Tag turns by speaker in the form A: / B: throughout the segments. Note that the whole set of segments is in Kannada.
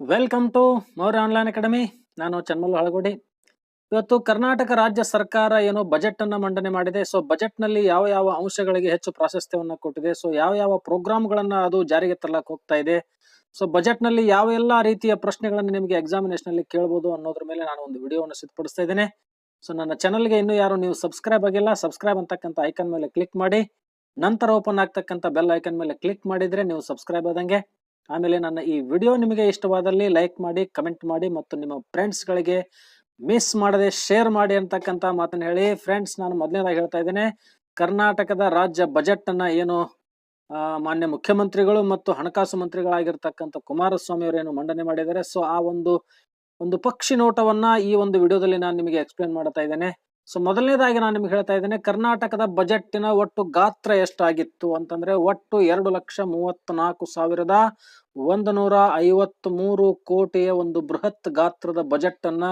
A: Welcome to Maurya online academy ನಾನು ಚನ್ಮಲ್ ಹಳಗೋಡಿ. ಇವತ್ತು ಕರ್ನಾಟಕ ರಾಜ್ಯ ಸರ್ಕಾರ ಏನು ಬಜೆಟ್ ಅನ್ನ ಮಂಡನೆ ಮಾಡಿದೆ. ಸೊ ಬಜೆಟ್ನಲ್ಲಿ ಯಾವ ಯಾವ ಅಂಶಗಳಿಗೆ ಹೆಚ್ಚು ಪ್ರಾಶಸ್ತ್ಯವನ್ನು ಕೊಟ್ಟಿದೆ? ಸೊ ಯಾವ ಯಾವ ಪ್ರೋಗ್ರಾಮ್ಗಳನ್ನ ಅದು ಜಾರಿಗೆ ತರಲಾಕ್ ಹೋಗ್ತಾ ಇದೆ? ಸೊ ಬಜೆಟ್ನಲ್ಲಿ ಯಾವ ಎಲ್ಲ ರೀತಿಯ ಪ್ರಶ್ನೆಗಳನ್ನು ನಿಮಗೆ ಎಕ್ಸಾಮಿನೇಷನ್ ಅಲ್ಲಿ ಕೇಳಬಹುದು ಅನ್ನೋದ್ರ ಮೇಲೆ ನಾನು ಒಂದು ವಿಡಿಯೋವನ್ನು ಸಿದ್ಧಪಡಿಸ್ತಾ ಇದ್ದೇನೆ. ಸೊ ನನ್ನ ಚಾನಲ್ಗೆ ಇನ್ನೂ ಯಾರು ನೀವು ಸಬ್ಸ್ಕ್ರೈಬ್ ಆಗಿಲ್ಲ ಸಬ್ಸ್ಕ್ರೈಬ್ ಅಂತಕ್ಕಂಥ ಐಕನ್ ಮೇಲೆ ಕ್ಲಿಕ್ ಮಾಡಿ. ನಂತರ ಓಪನ್ ಆಗ್ತಕ್ಕಂಥ ಬೆಲ್ ಐಕನ್ ಮೇಲೆ ಕ್ಲಿಕ್ ಮಾಡಿದ್ರೆ ನೀವು ಸಬ್ಸ್ಕ್ರೈಬ್ ಆದಂಗೆ ಆಮೇಲೆ ನನ್ನ ಈ ವಿಡಿಯೋ ನಿಮಗೆ ಇಷ್ಟವಾದಲ್ಲಿ ಲೈಕ್ ಮಾಡಿ, ಕಮೆಂಟ್ ಮಾಡಿ ಮತ್ತು ನಿಮ್ಮ ಫ್ರೆಂಡ್ಸ್ಗಳಿಗೆ ಮಿಸ್ ಮಾಡದೆ ಶೇರ್ ಮಾಡಿ ಅಂತಕ್ಕಂಥ ಮಾತನ್ನು ಹೇಳಿ. ಫ್ರೆಂಡ್ಸ್ ನಾನು ಮೊದಲನೇದಾಗಿ ಹೇಳ್ತಾ ಇದ್ದೇನೆ, ಕರ್ನಾಟಕದ ರಾಜ್ಯ ಬಜೆಟ್ ಅನ್ನ ಏನು ಮಾನ್ಯ ಮುಖ್ಯಮಂತ್ರಿಗಳು ಮತ್ತು ಹಣಕಾಸು ಮಂತ್ರಿಗಳಾಗಿರ್ತಕ್ಕಂಥ ಕುಮಾರಸ್ವಾಮಿ ಅವರೇನು ಮಂಡನೆ ಮಾಡಿದ್ದಾರೆ. ಸೊ ಆ ಒಂದು ಒಂದು ಪಕ್ಷಿ ನೋಟವನ್ನ ಈ ಒಂದು ವಿಡಿಯೋದಲ್ಲಿ ನಾನು ನಿಮಗೆ ಎಕ್ಸ್ಪ್ಲೇನ್ ಮಾಡ್ತಾ ಇದ್ದೇನೆ. ಸೊ ಮೊದಲನೇದಾಗಿ ನಾನು ನಿಮ್ಗೆ ಹೇಳ್ತಾ ಇದ್ದೇನೆ, ಕರ್ನಾಟಕದ ಬಜೆಟ್ಟಿನ ಒಟ್ಟು ಗಾತ್ರ ಎಷ್ಟಾಗಿತ್ತು ಅಂತಂದ್ರೆ ಒಟ್ಟು ಎರಡು ಲಕ್ಷ ಮೂವತ್ನಾಲ್ಕು ಸಾವಿರದ ಒಂದು ನೂರ ಐವತ್ತ್ ಮೂರು ಕೋಟಿಯ ಒಂದು ಬೃಹತ್ ಗಾತ್ರದ ಬಜೆಟ್ ಅನ್ನ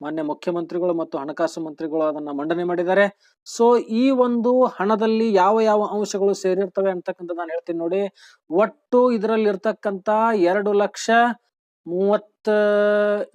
A: ಮಾನ್ಯ ಮುಖ್ಯಮಂತ್ರಿಗಳು ಮತ್ತು ಹಣಕಾಸು ಮಂತ್ರಿಗಳು ಅದನ್ನ ಮಂಡನೆ ಮಾಡಿದ್ದಾರೆ. ಸೊ ಈ ಒಂದು ಹಣದಲ್ಲಿ ಯಾವ ಯಾವ ಅಂಶಗಳು ಸೇರಿರ್ತವೆ ಅಂತಕ್ಕಂಥ ನಾನು ಹೇಳ್ತೀನಿ ನೋಡಿ. ಒಟ್ಟು ಇದರಲ್ಲಿ ಇರ್ತಕ್ಕಂತ ಎರಡು ಲಕ್ಷ ಮೂವತ್ತ,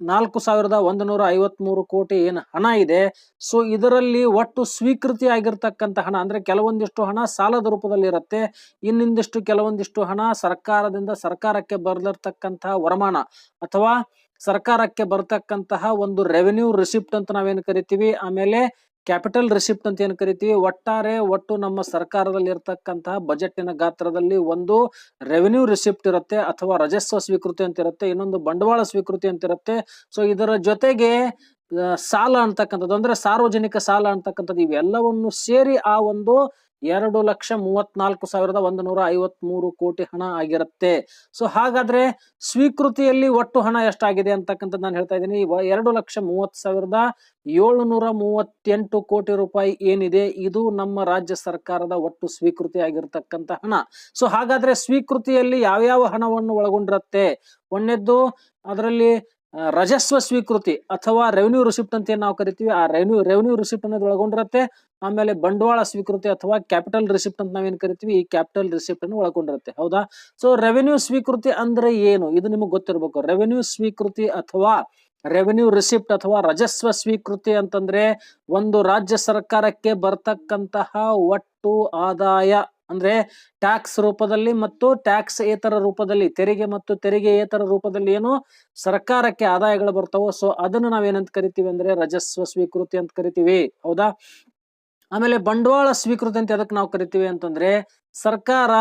A: ನಾಲ್ಕು ಸಾವಿರದ ಒಂದು ನೂರ ಐವತ್ತ್ ಮೂರು ಕೋಟಿ ಏನು ಹಣ ಇದೆ. ಸೊ ಇದರಲ್ಲಿ ಒಟ್ಟು ಸ್ವೀಕೃತಿ ಆಗಿರ್ತಕ್ಕಂಥ ಹಣ ಅಂದ್ರೆ ಕೆಲವೊಂದಿಷ್ಟು ಹಣ ಸಾಲದ ರೂಪದಲ್ಲಿ ಇರುತ್ತೆ. ಇನ್ನಿಂದಿಷ್ಟು ಕೆಲವೊಂದಿಷ್ಟು ಹಣ ಸರ್ಕಾರದಿಂದ ಸರ್ಕಾರಕ್ಕೆ ಬರಲಿರ್ತಕ್ಕಂತಹ ವರಮಾನ ಅಥವಾ ಸರ್ಕಾರಕ್ಕೆ ಬರ್ತಕ್ಕಂತಹ ಒಂದು ರೆವೆನ್ಯೂ ರಿಸಿಪ್ಟ್ ಅಂತ ನಾವೇನು ಕರಿತೀವಿ? ಆಮೇಲೆ ಕ್ಯಾಪಿಟಲ್ ರಿಸಿಪ್ಟ್ ಅಂತ ಏನು ಕರಿತೀವಿ? ಒಟ್ಟಾರೆ ಒಟ್ಟು ನಮ್ಮ ಸರ್ಕಾರದಲ್ಲಿ ಇರತಕ್ಕಂತಹ ಬಜೆಟ್ಟಿನ ಗಾತ್ರದಲ್ಲಿ ಒಂದು ರೆವೆನ್ಯೂ ರಿಸಿಪ್ಟ್ ಇರುತ್ತೆ ಅಥವಾ ರಜಸ್ವ ಸ್ವೀಕೃತಿ ಅಂತ ಇರುತ್ತೆ, ಇನ್ನೊಂದು ಬಂಡವಾಳ ಸ್ವೀಕೃತಿ ಅಂತ ಇರುತ್ತೆ. ಸೊ ಇದರ ಜೊತೆಗೆ ಸಾಲ ಅಂತಕ್ಕಂಥದ್ದು, ಅಂದ್ರೆ ಸಾರ್ವಜನಿಕ ಸಾಲ ಅಂತಕ್ಕಂಥದ್ದು, ಇವೆಲ್ಲವನ್ನು ಸೇರಿ ಆ ಒಂದು ಎರಡು ಲಕ್ಷ ಮೂವತ್ನಾಲ್ಕು ಸಾವಿರದ ಒಂದು ನೂರ ಐವತ್ತ್ ಮೂರು ಕೋಟಿ ಹಣ ಆಗಿರುತ್ತೆ. ಸೊ ಹಾಗಾದ್ರೆ ಸ್ವೀಕೃತಿಯಲ್ಲಿ ಒಟ್ಟು ಹಣ ಎಷ್ಟಾಗಿದೆ ಅಂತಕ್ಕಂಥದ್ದು ನಾನು ಹೇಳ್ತಾ ಇದ್ದೀನಿ. ಎರಡು ಲಕ್ಷ ಮೂವತ್ ಸಾವಿರದ ಏಳುನೂರ ಮೂವತ್ತೆಂಟು ಕೋಟಿ ರೂಪಾಯಿ ಏನಿದೆ, ಇದು ನಮ್ಮ ರಾಜ್ಯ ಸರ್ಕಾರದ ಒಟ್ಟು ಸ್ವೀಕೃತಿ ಆಗಿರ್ತಕ್ಕಂಥ ಹಣ. ಸೊ ಹಾಗಾದ್ರೆ ಸ್ವೀಕೃತಿಯಲ್ಲಿ ಯಾವ್ಯಾವ ಹಣವನ್ನು ಒಳಗೊಂಡಿರುತ್ತೆ? ಒಂದನೇದ್ದು, ಅದರಲ್ಲಿ ರಜಸ್ವ ಸ್ವೀಕೃತಿ ಅಥವಾ ರೆವೆನ್ಯೂ ರಿಸಿಪ್ಟ್ ಅಂತ ಏನು ನಾವು ಕರಿತೀವಿ, ಆ ರೆವೆನ್ಯೂ ರೆವೆನ್ಯೂ ರಿಸಿಪ್ಟ್ ಅನ್ನೋದು ಒಳಗೊಂಡಿರುತ್ತೆ ಆಮೇಲೆ ಬಂಡವಾಳ ಸ್ವೀಕೃತಿ ಅಥವಾ ಕ್ಯಾಪಿಟಲ್ ರಿಸಿಪ್ಟ್ ಅಂತ ನಾವೇನ್ ಕರಿತೀವಿ, ಈ ಕ್ಯಾಪಿಟಲ್ ರಿಸಿಪ್ಟ್ ಅನ್ನು ಒಳಗೊಂಡಿರುತ್ತೆ. ಹೌದಾ? ಸೊ ರೆವೆನ್ಯೂ ಸ್ವೀಕೃತಿ ಅಂದ್ರೆ ಏನು? ಇದು ನಿಮಗೆ ಗೊತ್ತಿರಬೇಕು. ರೆವೆನ್ಯೂ ಸ್ವೀಕೃತಿ ಅಥವಾ ರೆವೆನ್ಯೂ ರಿಸಿಪ್ಟ್ ಅಥವಾ ರಜಸ್ವ ಸ್ವೀಕೃತಿ ಅಂತಂದ್ರೆ ಒಂದು ರಾಜ್ಯ ಸರ್ಕಾರಕ್ಕೆ ಬರ್ತಕ್ಕಂತಹ ಒಟ್ಟು ಆದಾಯ ಅಂದ್ರೆ ಟ್ಯಾಕ್ಸ್ ರೂಪದಲ್ಲಿ ಮತ್ತು ಟ್ಯಾಕ್ಸ್ ಏತರ ರೂಪದಲ್ಲಿ, ತೆರಿಗೆ ಮತ್ತು ತೆರಿಗೆ ಏತರ ರೂಪದಲ್ಲಿ ಏನು ಸರ್ಕಾರಕ್ಕೆ ಆದಾಯಗಳು ಬರ್ತಾವೋ ಸೊ ಅದನ್ನು ನಾವೇನಂತ ಕರಿತೀವಿ ಅಂದ್ರೆ ರಜಸ್ವ ಸ್ವೀಕೃತಿ ಅಂತ ಕರಿತೀವಿ, ಹೌದಾ? ಆಮೇಲೆ ಬಂಡವಾಳ ಸ್ವೀಕೃತಿ ಅಂತ ಅದಕ್ಕೆ ನಾವು ಕರಿತೀವಿ ಅಂತಂದ್ರೆ ಸರ್ಕಾರ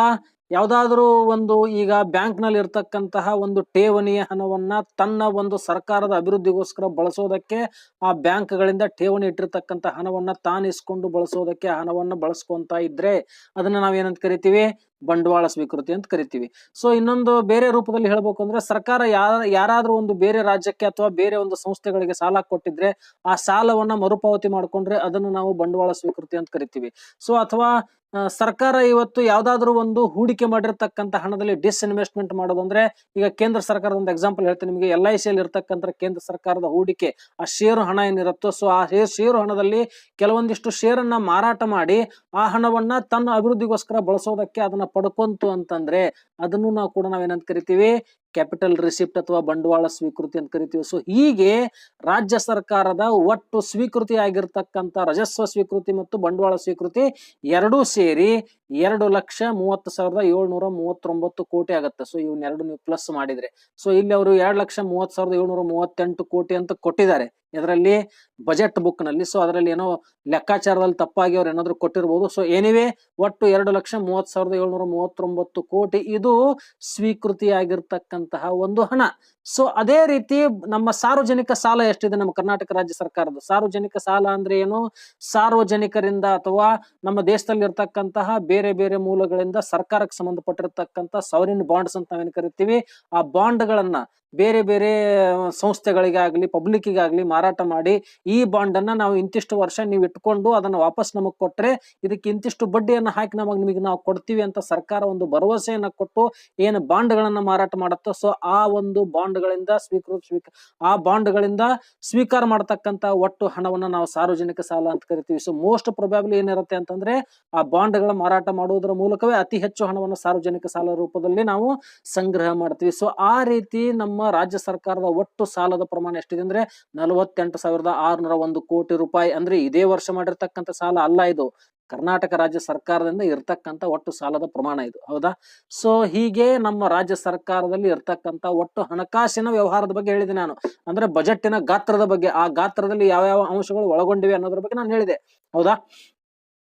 A: ಯಾವ್ದಾದ್ರು ಒಂದು ಈಗ ಬ್ಯಾಂಕ್ನಲ್ಲಿ ಇರ್ತಕ್ಕಂತಹ ಒಂದು ಠೇವಣಿಯ ಹಣವನ್ನ ತನ್ನ ಒಂದು ಸರ್ಕಾರದ ಅಭಿವೃದ್ಧಿಗೋಸ್ಕರ ಬಳಸೋದಕ್ಕೆ ಆ ಬ್ಯಾಂಕ್ ಗಳಿಂದ ಠೇವಣಿ ಇಟ್ಟಿರ್ತಕ್ಕಂಥ ಹಣವನ್ನ ತಾನಿಸ್ಕೊಂಡು ಬಳಸೋದಕ್ಕೆ ಹಣವನ್ನು ಹಣವನ್ನ ಬಳಸ್ಕೊಂತ ಇದ್ರೆ ಅದನ್ನ ನಾವೇನಂತ ಕರಿತೀವಿ? ಬಂಡವಾಳ ಸ್ವೀಕೃತಿ ಅಂತ ಕರಿತೀವಿ. ಸೊ ಇನ್ನೊಂದು ಬೇರೆ ರೂಪದಲ್ಲಿ ಹೇಳ್ಬೇಕು ಅಂದ್ರೆ ಸರ್ಕಾರ ಯಾರ, ಯಾರಾದ್ರೂ ಒಂದು ಬೇರೆ ರಾಜ್ಯಕ್ಕೆ ಅಥವಾ ಬೇರೆ ಒಂದು ಸಂಸ್ಥೆಗಳಿಗೆ ಸಾಲ ಕೊಟ್ಟಿದ್ರೆ ಆ ಸಾಲವನ್ನ ಮರುಪಾವತಿ ಮಾಡ್ಕೊಂಡ್ರೆ ಅದನ್ನು ನಾವು ಬಂಡವಾಳ ಸ್ವೀಕೃತಿ ಅಂತ ಕರಿತೀವಿ. ಸೊ ಅಥವಾ ಸರ್ಕಾರ ಇವತ್ತು ಯಾವ್ದಾದ್ರು ಒಂದು ಹೂಡಿಕೆ ಮಾಡಿರ್ತಕ್ಕಂಥ ಹಣದಲ್ಲಿ ಡಿಸ್ಇನ್ವೆಸ್ಟ್ಮೆಂಟ್ ಮಾಡೋದು ಅಂದ್ರೆ ಈಗ ಕೇಂದ್ರ ಸರ್ಕಾರದ ಒಂದು ಎಕ್ಸಾಂಪಲ್ ಹೇಳ್ತೀನಿ ನಿಮಗೆ ಎಲ್ ಐ ಸಿಯಲ್ಲಿ ಇರ್ತಕ್ಕಂಥ ಕೇಂದ್ರ ಸರ್ಕಾರದ ಹೂಡಿಕೆ, ಆ ಷೇರು ಹಣ ಏನಿರುತ್ತೋ ಸೊ ಆ ಷೇರು ಹಣದಲ್ಲಿ ಕೆಲವೊಂದಿಷ್ಟು ಷೇರನ್ನ ಮಾರಾಟ ಮಾಡಿ ಆ ಹಣವನ್ನ ತನ್ನ ಅಭಿವೃದ್ಧಿಗೋಸ್ಕರ ಬಳಸೋದಕ್ಕೆ ಅದನ್ನ ಪಡ್ಕೊಂತು ಅಂತಂದ್ರೆ ಅದನ್ನು ನಾವು ಕೂಡ ನಾವೇನಂತ ಕರಿತೀವಿ? ಕ್ಯಾಪಿಟಲ್ ರಿಸಿಪ್ಟ್ ಅಥವಾ ಬಂಡವಾಳ ಸ್ವೀಕೃತಿ ಅಂತ ಕರಿತೀವಿ. ಸೊ ಹೀಗೆ ರಾಜ್ಯ ಸರ್ಕಾರದ ಒಟ್ಟು ಸ್ವೀಕೃತಿ ಆಗಿರ್ತಕ್ಕಂಥ ರಜಸ್ವ ಸ್ವೀಕೃತಿ ಮತ್ತು ಬಂಡವಾಳ ಸ್ವೀಕೃತಿ ಎರಡೂ ಸೇರಿ ಎರಡು ಲಕ್ಷ ಮೂವತ್ತು ಸಾವಿರದ ಏಳ್ನೂರ ಮೂವತ್ತೊಂಬತ್ತು ಕೋಟಿ ಆಗುತ್ತೆ. ಸೊ ಇವನ್ನೆರಡು ನೀವು ಪ್ಲಸ್ ಮಾಡಿದ್ರೆ. ಸೊ ಇಲ್ಲಿ ಅವರು ಎರಡು ಲಕ್ಷ ಮೂವತ್ತು ಸಾವಿರದ ಏಳ್ನೂರ ಮೂವತ್ತೆಂಟು ಕೋಟಿ ಅಂತ ಕೊಟ್ಟಿದ್ದಾರೆ. ಇದರಲ್ಲಿ ಬಜೆಟ್ ಬುಕ್ನಲ್ಲಿ. ಸೊ ಅದರಲ್ಲಿ ಏನೋ ಲೆಕ್ಕಾಚಾರದಲ್ಲಿ ತಪ್ಪಾಗಿ ಅವ್ರು ಏನಾದ್ರು ಕೊಟ್ಟಿರ್ಬೋದು. ಸೊ ಏನಿವೆ ಒಟ್ಟು ಎರಡು ಲಕ್ಷ ಮೂವತ್ತು ಸಾವಿರದ ಏಳ್ನೂರ ಮೂವತ್ತೊಂಬತ್ತು ಕೋಟಿ. ಇದು ಸ್ವೀಕೃತಿಯಾಗಿರ್ತಕ್ಕಂತಹ ಒಂದು ಹಣ. ಸೊ ಅದೇ ರೀತಿ ನಮ್ಮ ಸಾರ್ವಜನಿಕ ಸಾಲ ಎಷ್ಟಿದೆ ನಮ್ಮ ಕರ್ನಾಟಕ ರಾಜ್ಯ ಸರ್ಕಾರದ? ಸಾರ್ವಜನಿಕ ಸಾಲ ಅಂದ್ರೆ ಏನು? ಸಾರ್ವಜನಿಕರಿಂದ ಅಥವಾ ನಮ್ಮ ದೇಶದಲ್ಲಿ ಇರ್ತಕ್ಕಂತಹ ಬೇರೆ ಬೇರೆ ಮೂಲಗಳಿಂದ ಸರ್ಕಾರಕ್ಕೆ ಸಂಬಂಧಪಟ್ಟಿರ್ತಕ್ಕಂಥ ಸವರಿನ್ ಬಾಂಡ್ಸ್ ಅಂತ ನಾವೇನು ಕರಿತೀವಿ? ಆ ಬಾಂಡ್ಗಳನ್ನ ಬೇರೆ ಬೇರೆ ಸಂಸ್ಥೆಗಳಿಗಾಗ್ಲಿ, ಪಬ್ಲಿಕ್ಕಿಗಾಗ್ಲಿ ಮಾರಾಟ ಮಾಡಿ ಈ ಬಾಂಡ್ ಅನ್ನ ನಾವು ಇಂತಿಷ್ಟು ವರ್ಷ ನೀವು ಇಟ್ಕೊಂಡು ಅದನ್ನ ವಾಪಸ್ ನಮಗ್ ಕೊಟ್ರೆ ಇದಕ್ಕೆ ಇಂತಿಷ್ಟು ಬಡ್ಡಿಯನ್ನು ಹಾಕಿ ನಮಗೆ ನಿಮಗೆ ನಾವು ಕೊಡ್ತೀವಿ ಅಂತ ಸರ್ಕಾರ ಒಂದು ಭರವಸೆಯನ್ನ ಕೊಟ್ಟು ಏನು ಬಾಂಡ್ಗಳನ್ನ ಮಾರಾಟ ಮಾಡುತ್ತೋ, ಸೊ ಆ ಒಂದು ಬಾಂಡ್ಗಳಿಂದ ಸ್ವೀಕೃತ ಸ್ವೀಕ, ಆ ಬಾಂಡ್ಗಳಿಂದ ಸ್ವೀಕಾರ ಮಾಡತಕ್ಕಂತ ಒಟ್ಟು ಹಣವನ್ನ ನಾವು ಸಾರ್ವಜನಿಕ ಸಾಲ ಅಂತ ಕರಿತೀವಿ. ಸೊ ಮೋಸ್ಟ್ ಪ್ರೊಬ್ಯಾಬ್ಲಿ ಏನಿರುತ್ತೆ ಅಂತಂದ್ರೆ ಆ ಬಾಂಡ್ಗಳ ಮಾರಾಟ ಮಾಡುವುದರ ಮೂಲಕವೇ ಅತಿ ಹೆಚ್ಚು ಹಣವನ್ನು ಸಾರ್ವಜನಿಕ ಸಾಲ ರೂಪದಲ್ಲಿ ನಾವು ಸಂಗ್ರಹ ಮಾಡ್ತೀವಿ. ಸೊ ಆ ರೀತಿ ನಮ್ಮ ನಮ್ಮ ರಾಜ್ಯ ಸರ್ಕಾರದ ಒಟ್ಟು ಸಾಲದ ಪ್ರಮಾಣ ಎಷ್ಟಿದೆ ಅಂದ್ರೆ ನಲವತ್ತೆಂಟು ಸಾವಿರದ ಆರುನೂರ ಒಂದು ಕೋಟಿ ರೂಪಾಯಿ ಅಂದ್ರೆ ಇದೇ ವರ್ಷ ಮಾಡಿರ್ತಕ್ಕಂಥ ಸಾಲ ಅಲ್ಲ ಇದು. ಕರ್ನಾಟಕ ರಾಜ್ಯ ಸರ್ಕಾರದಿಂದ ಇರ್ತಕ್ಕಂಥ ಒಟ್ಟು ಸಾಲದ ಪ್ರಮಾಣ ಇದು. ಹೌದಾ? ಸೊ ಹೀಗೆ ನಮ್ಮ ರಾಜ್ಯ ಸರ್ಕಾರದಲ್ಲಿ ಇರ್ತಕ್ಕಂಥ ಒಟ್ಟು ಹಣಕಾಸಿನ ವ್ಯವಹಾರದ ಬಗ್ಗೆ ಹೇಳಿದೆ ನಾನು. ಅಂದ್ರೆ ಬಜೆಟ್ಟಿನ ಗಾತ್ರದ ಬಗ್ಗೆ, ಆ ಗಾತ್ರದಲ್ಲಿ ಯಾವ ಯಾವ ಅಂಶಗಳು ಒಳಗೊಂಡಿವೆ ಅನ್ನೋದ್ರ ಬಗ್ಗೆ ನಾನು ಹೇಳಿದೆ. ಹೌದಾ?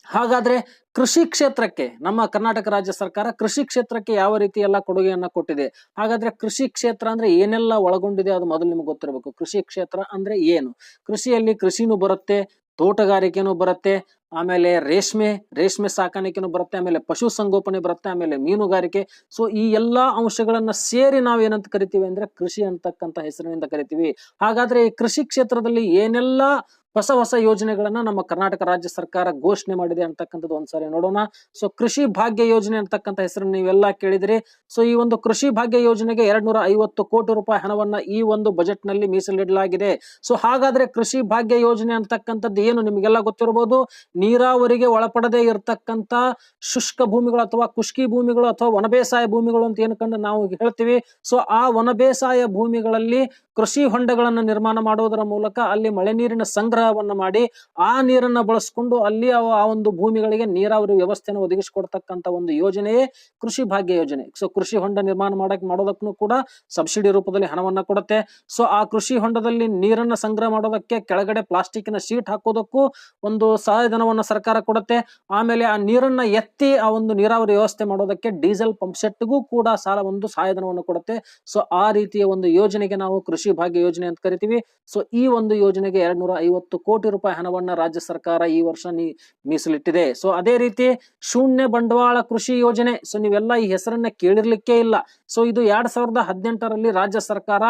A: ಹಾಗಾದ್ರೆ ಕೃಷಿ ಕ್ಷೇತ್ರಕ್ಕೆ, ನಮ್ಮ ಕರ್ನಾಟಕ ರಾಜ್ಯ ಸರ್ಕಾರ ಕೃಷಿ ಕ್ಷೇತ್ರಕ್ಕೆ ಯಾವ ರೀತಿ ಎಲ್ಲ ಕೊಡುಗೆಯನ್ನ ಕೊಟ್ಟಿದೆ? ಹಾಗಾದ್ರೆ ಕೃಷಿ ಕ್ಷೇತ್ರ ಅಂದ್ರೆ ಏನೆಲ್ಲ ಒಳಗೊಂಡಿದೆ ಅದು ಮೊದಲು ನಿಮ್ಗೆ ಗೊತ್ತಿರಬೇಕು. ಕೃಷಿ ಕ್ಷೇತ್ರ ಅಂದ್ರೆ ಏನು? ಕೃಷಿಯಲ್ಲಿ ಕೃಷಿನೂ ಬರುತ್ತೆ, ತೋಟಗಾರಿಕೆನೂ ಬರುತ್ತೆ, ಆಮೇಲೆ ರೇಷ್ಮೆ ರೇಷ್ಮೆ ಸಾಕಾಣಿಕೆನೂ ಬರುತ್ತೆ, ಆಮೇಲೆ ಪಶು ಸಂಗೋಪನೆ ಬರುತ್ತೆ, ಆಮೇಲೆ ಮೀನುಗಾರಿಕೆ. ಸೊ ಈ ಎಲ್ಲಾ ಅಂಶಗಳನ್ನ ಸೇರಿ ನಾವು ಏನಂತ ಕರಿತೀವಿ ಅಂದ್ರೆ ಕೃಷಿ ಅಂತಕ್ಕಂಥ ಹೆಸರಿನಿಂದ ಕರಿತೀವಿ. ಹಾಗಾದ್ರೆ ಈ ಕೃಷಿ ಕ್ಷೇತ್ರದಲ್ಲಿ ಏನೆಲ್ಲ ಹೊಸ ಹೊಸ ಯೋಜನೆಗಳನ್ನ ನಮ್ಮ ಕರ್ನಾಟಕ ರಾಜ್ಯ ಸರ್ಕಾರ ಘೋಷಣೆ ಮಾಡಿದೆ ಅಂತಕ್ಕಂಥದ್ದು ಒಂದ್ಸಾರಿ ನೋಡೋಣ. ಸೊ ಕೃಷಿ ಭಾಗ್ಯ ಯೋಜನೆ ಅಂತಕ್ಕಂಥ ಹೆಸರನ್ನು ನೀವೆಲ್ಲ ಕೇಳಿದ್ರಿ. ಸೊ ಈ ಒಂದು ಕೃಷಿ ಭಾಗ್ಯ ಯೋಜನೆಗೆ ಎರಡ್ ನೂರ ಐವತ್ತು ಕೋಟಿ ರೂಪಾಯಿ ಹಣವನ್ನ ಈ ಒಂದು ಬಜೆಟ್ನಲ್ಲಿ ಮೀಸಲಿಡಲಾಗಿದೆ. ಸೊ ಹಾಗಾದ್ರೆ ಕೃಷಿ ಭಾಗ್ಯ ಯೋಜನೆ ಅಂತಕ್ಕಂಥದ್ದು ಏನು ನಿಮಗೆಲ್ಲ ಗೊತ್ತಿರಬಹುದು? ನೀರಾವರಿಗೆ ಒಳಪಡದೆ ಇರತಕ್ಕಂತ ಶುಷ್ಕ ಭೂಮಿಗಳು ಅಥವಾ ಕುಷ್ಕಿ ಭೂಮಿಗಳು ಅಥವಾ ಒಣ ಬೇಸಾಯ ಭೂಮಿಗಳು ಅಂತ ಏನು ಕಂಡು ನಾವು ಹೇಳ್ತೀವಿ. ಸೊ ಆ ವನ ಬೇಸಾಯ ಭೂಮಿಗಳಲ್ಲಿ ಕೃಷಿ ಹೊಂಡಗಳನ್ನು ನಿರ್ಮಾಣ ಮಾಡುವುದರ ಮೂಲಕ ಅಲ್ಲಿ ಮಳೆ ನೀರಿನ ಸಂಗ್ರಹವನ್ನು ಮಾಡಿ ಆ ನೀರನ್ನ ಬಳಸ್ಕೊಂಡು ಅಲ್ಲಿ ಆ ಒಂದು ಭೂಮಿಗಳಿಗೆ ನೀರಾವರಿ ವ್ಯವಸ್ಥೆಯನ್ನು ಒದಗಿಸಿಕೊಡ್ತಕ್ಕಂಥ ಒಂದು ಯೋಜನೆಯೇ ಕೃಷಿ ಭಾಗ್ಯ ಯೋಜನೆ. ಸೊ ಕೃಷಿ ಹೊಂಡ ನಿರ್ಮಾಣ ಮಾಡಕ್ ಮಾಡೋದಕ್ಕೂ ಕೂಡ ಸಬ್ಸಿಡಿ ರೂಪದಲ್ಲಿ ಹಣವನ್ನ ಕೊಡುತ್ತೆ. ಸೊ ಆ ಕೃಷಿ ಹೊಂಡದಲ್ಲಿ ನೀರನ್ನ ಸಂಗ್ರಹ ಮಾಡೋದಕ್ಕೆ ಕೆಳಗಡೆ ಪ್ಲಾಸ್ಟಿಕ್ನ ಶೀಟ್ ಹಾಕೋದಕ್ಕೂ ಒಂದು ಸಹಾಯಧನವನ್ನು ಸರ್ಕಾರ ಕೊಡುತ್ತೆ. ಆಮೇಲೆ ಆ ನೀರನ್ನ ಎತ್ತಿ ಆ ಒಂದು ನೀರಾವರಿ ವ್ಯವಸ್ಥೆ ಮಾಡೋದಕ್ಕೆ ಡೀಸೆಲ್ ಪಂಪ್ ಸೆಟ್ಗೂ ಕೂಡ ಸಾಲ ಒಂದು ಸಹಾಯಧನವನ್ನು ಕೊಡುತ್ತೆ. ಸೊ ಆ ರೀತಿಯ ಒಂದು ಯೋಜನೆಗೆ ನಾವು ಕೃಷಿ ಭಾಗ್ಯ ಯೋಜನೆ ಅಂತ ಕರಿತೀವಿ. ಸೊ ಈ ಒಂದು ಯೋಜನೆಗೆ ಎರಡ್ ನೂರ ಐವತ್ತು ಕೋಟಿ ರೂಪಾಯಿ ಹಣವನ್ನ ರಾಜ್ಯ ಸರ್ಕಾರ ಈ ವರ್ಷ ಮೀಸಲಿಟ್ಟಿದೆ. ಸೊ ಅದೇ ರೀತಿ ಶೂನ್ಯ ಬಂಡವಾಳ ಕೃಷಿ ಯೋಜನೆ. ಸೊ ನೀವೆಲ್ಲ ಈ ಹೆಸರನ್ನ ಕೇಳಿರ್ಲಿಕ್ಕೆ ಇಲ್ಲ. ಸೊ ಇದು ಎರಡ್ ಸಾವಿರದ ರಾಜ್ಯ ಸರ್ಕಾರ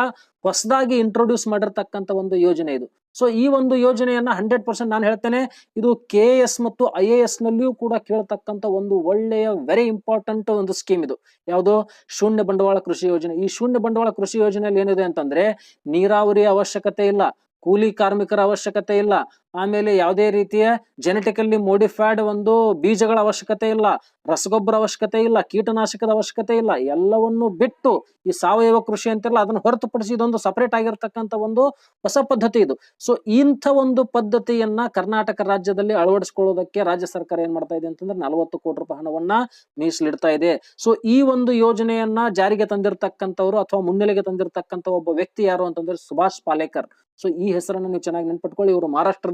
A: ಹೊಸದಾಗಿ ಇಂಟ್ರೊಡ್ಯೂಸ್ ಮಾಡಿರ್ತಕ್ಕಂಥ ಒಂದು ಯೋಜನೆ ಇದು. ಸೊ ಈ ಒಂದು ಯೋಜನೆಯನ್ನ ಹಂಡ್ರೆಡ್ ಪರ್ಸೆಂಟ್ ನಾನು ಹೇಳ್ತೇನೆ, ಇದು ಕೆ ಎಸ್ ಮತ್ತು ಐ ಎ ಎಸ್ ನಲ್ಲಿಯೂ ಕೂಡ ಕೇಳತಕ್ಕಂತ ಒಂದು ಒಳ್ಳೆಯ ವೆರಿ ಇಂಪಾರ್ಟೆಂಟ್ ಒಂದು ಸ್ಕೀಮ್ ಇದು. ಯಾವುದು? ಶೂನ್ಯ ಬಂಡವಾಳ ಕೃಷಿ ಯೋಜನೆ. ಈ ಶೂನ್ಯ ಬಂಡವಾಳ ಕೃಷಿ ಯೋಜನೆಯಲ್ಲಿ ಏನಿದೆ ಅಂತಂದ್ರೆ, ನೀರಾವರಿ ಅವಶ್ಯಕತೆ ಇಲ್ಲ, ಕೂಲಿ ಕಾರ್ಮಿಕರ ಅವಶ್ಯಕತೆ ಇಲ್ಲ ಆಮೇಲೆ ಯಾವುದೇ ರೀತಿಯ ಜೆನೆಟಿಕಲ್ಲಿ ಮೋಡಿಫೈಡ್ ಒಂದು ಬೀಜಗಳ ಅವಶ್ಯಕತೆ ಇಲ್ಲ, ರಸಗೊಬ್ಬರ ಅವಶ್ಯಕತೆ ಇಲ್ಲ, ಕೀಟನಾಶಕದ ಅವಶ್ಯಕತೆ ಇಲ್ಲ, ಎಲ್ಲವನ್ನು ಬಿಟ್ಟು ಈ ಸಾವಯವ ಕೃಷಿ ಅಂತಿರಲ್ಲ, ಅದನ್ನು ಹೊರತುಪಡಿಸಿ ಇದೊಂದು ಸಪರೇಟ್ ಆಗಿರ್ತಕ್ಕಂಥ ಒಂದು ಹೊಸ ಪದ್ಧತಿ ಇದು. ಸೊ ಇಂಥ ಒಂದು ಪದ್ಧತಿಯನ್ನ ಕರ್ನಾಟಕ ರಾಜ್ಯದಲ್ಲಿ ಅಳವಡಿಸಿಕೊಳ್ಳೋದಕ್ಕೆ ರಾಜ್ಯ ಸರ್ಕಾರ ಏನ್ ಮಾಡ್ತಾ ಇದೆ ಅಂತಂದ್ರೆ ನಲವತ್ತು ಕೋಟಿ ರೂಪಾಯಿ ಹಣವನ್ನ ಮೀಸಲಿಡ್ತಾ ಇದೆ. ಸೊ ಈ ಒಂದು ಯೋಜನೆಯನ್ನ ಜಾರಿಗೆ ತಂದಿರತಕ್ಕಂಥವ್ರು ಅಥವಾ ಮುನ್ನೆಲೆಗೆ ತಂದಿರತಕ್ಕಂಥ ಒಬ್ಬ ವ್ಯಕ್ತಿ ಯಾರು ಅಂತಂದ್ರೆ ಸುಭಾಷ್ ಪಾಲೇಕರ್. ಸೊ ಈ ಹೆಸರನ್ನು ನೀವು ಚೆನ್ನಾಗಿ ನೆನ್ಪಿಟ್ಕೊಳ್ಳಿ, ಇವರು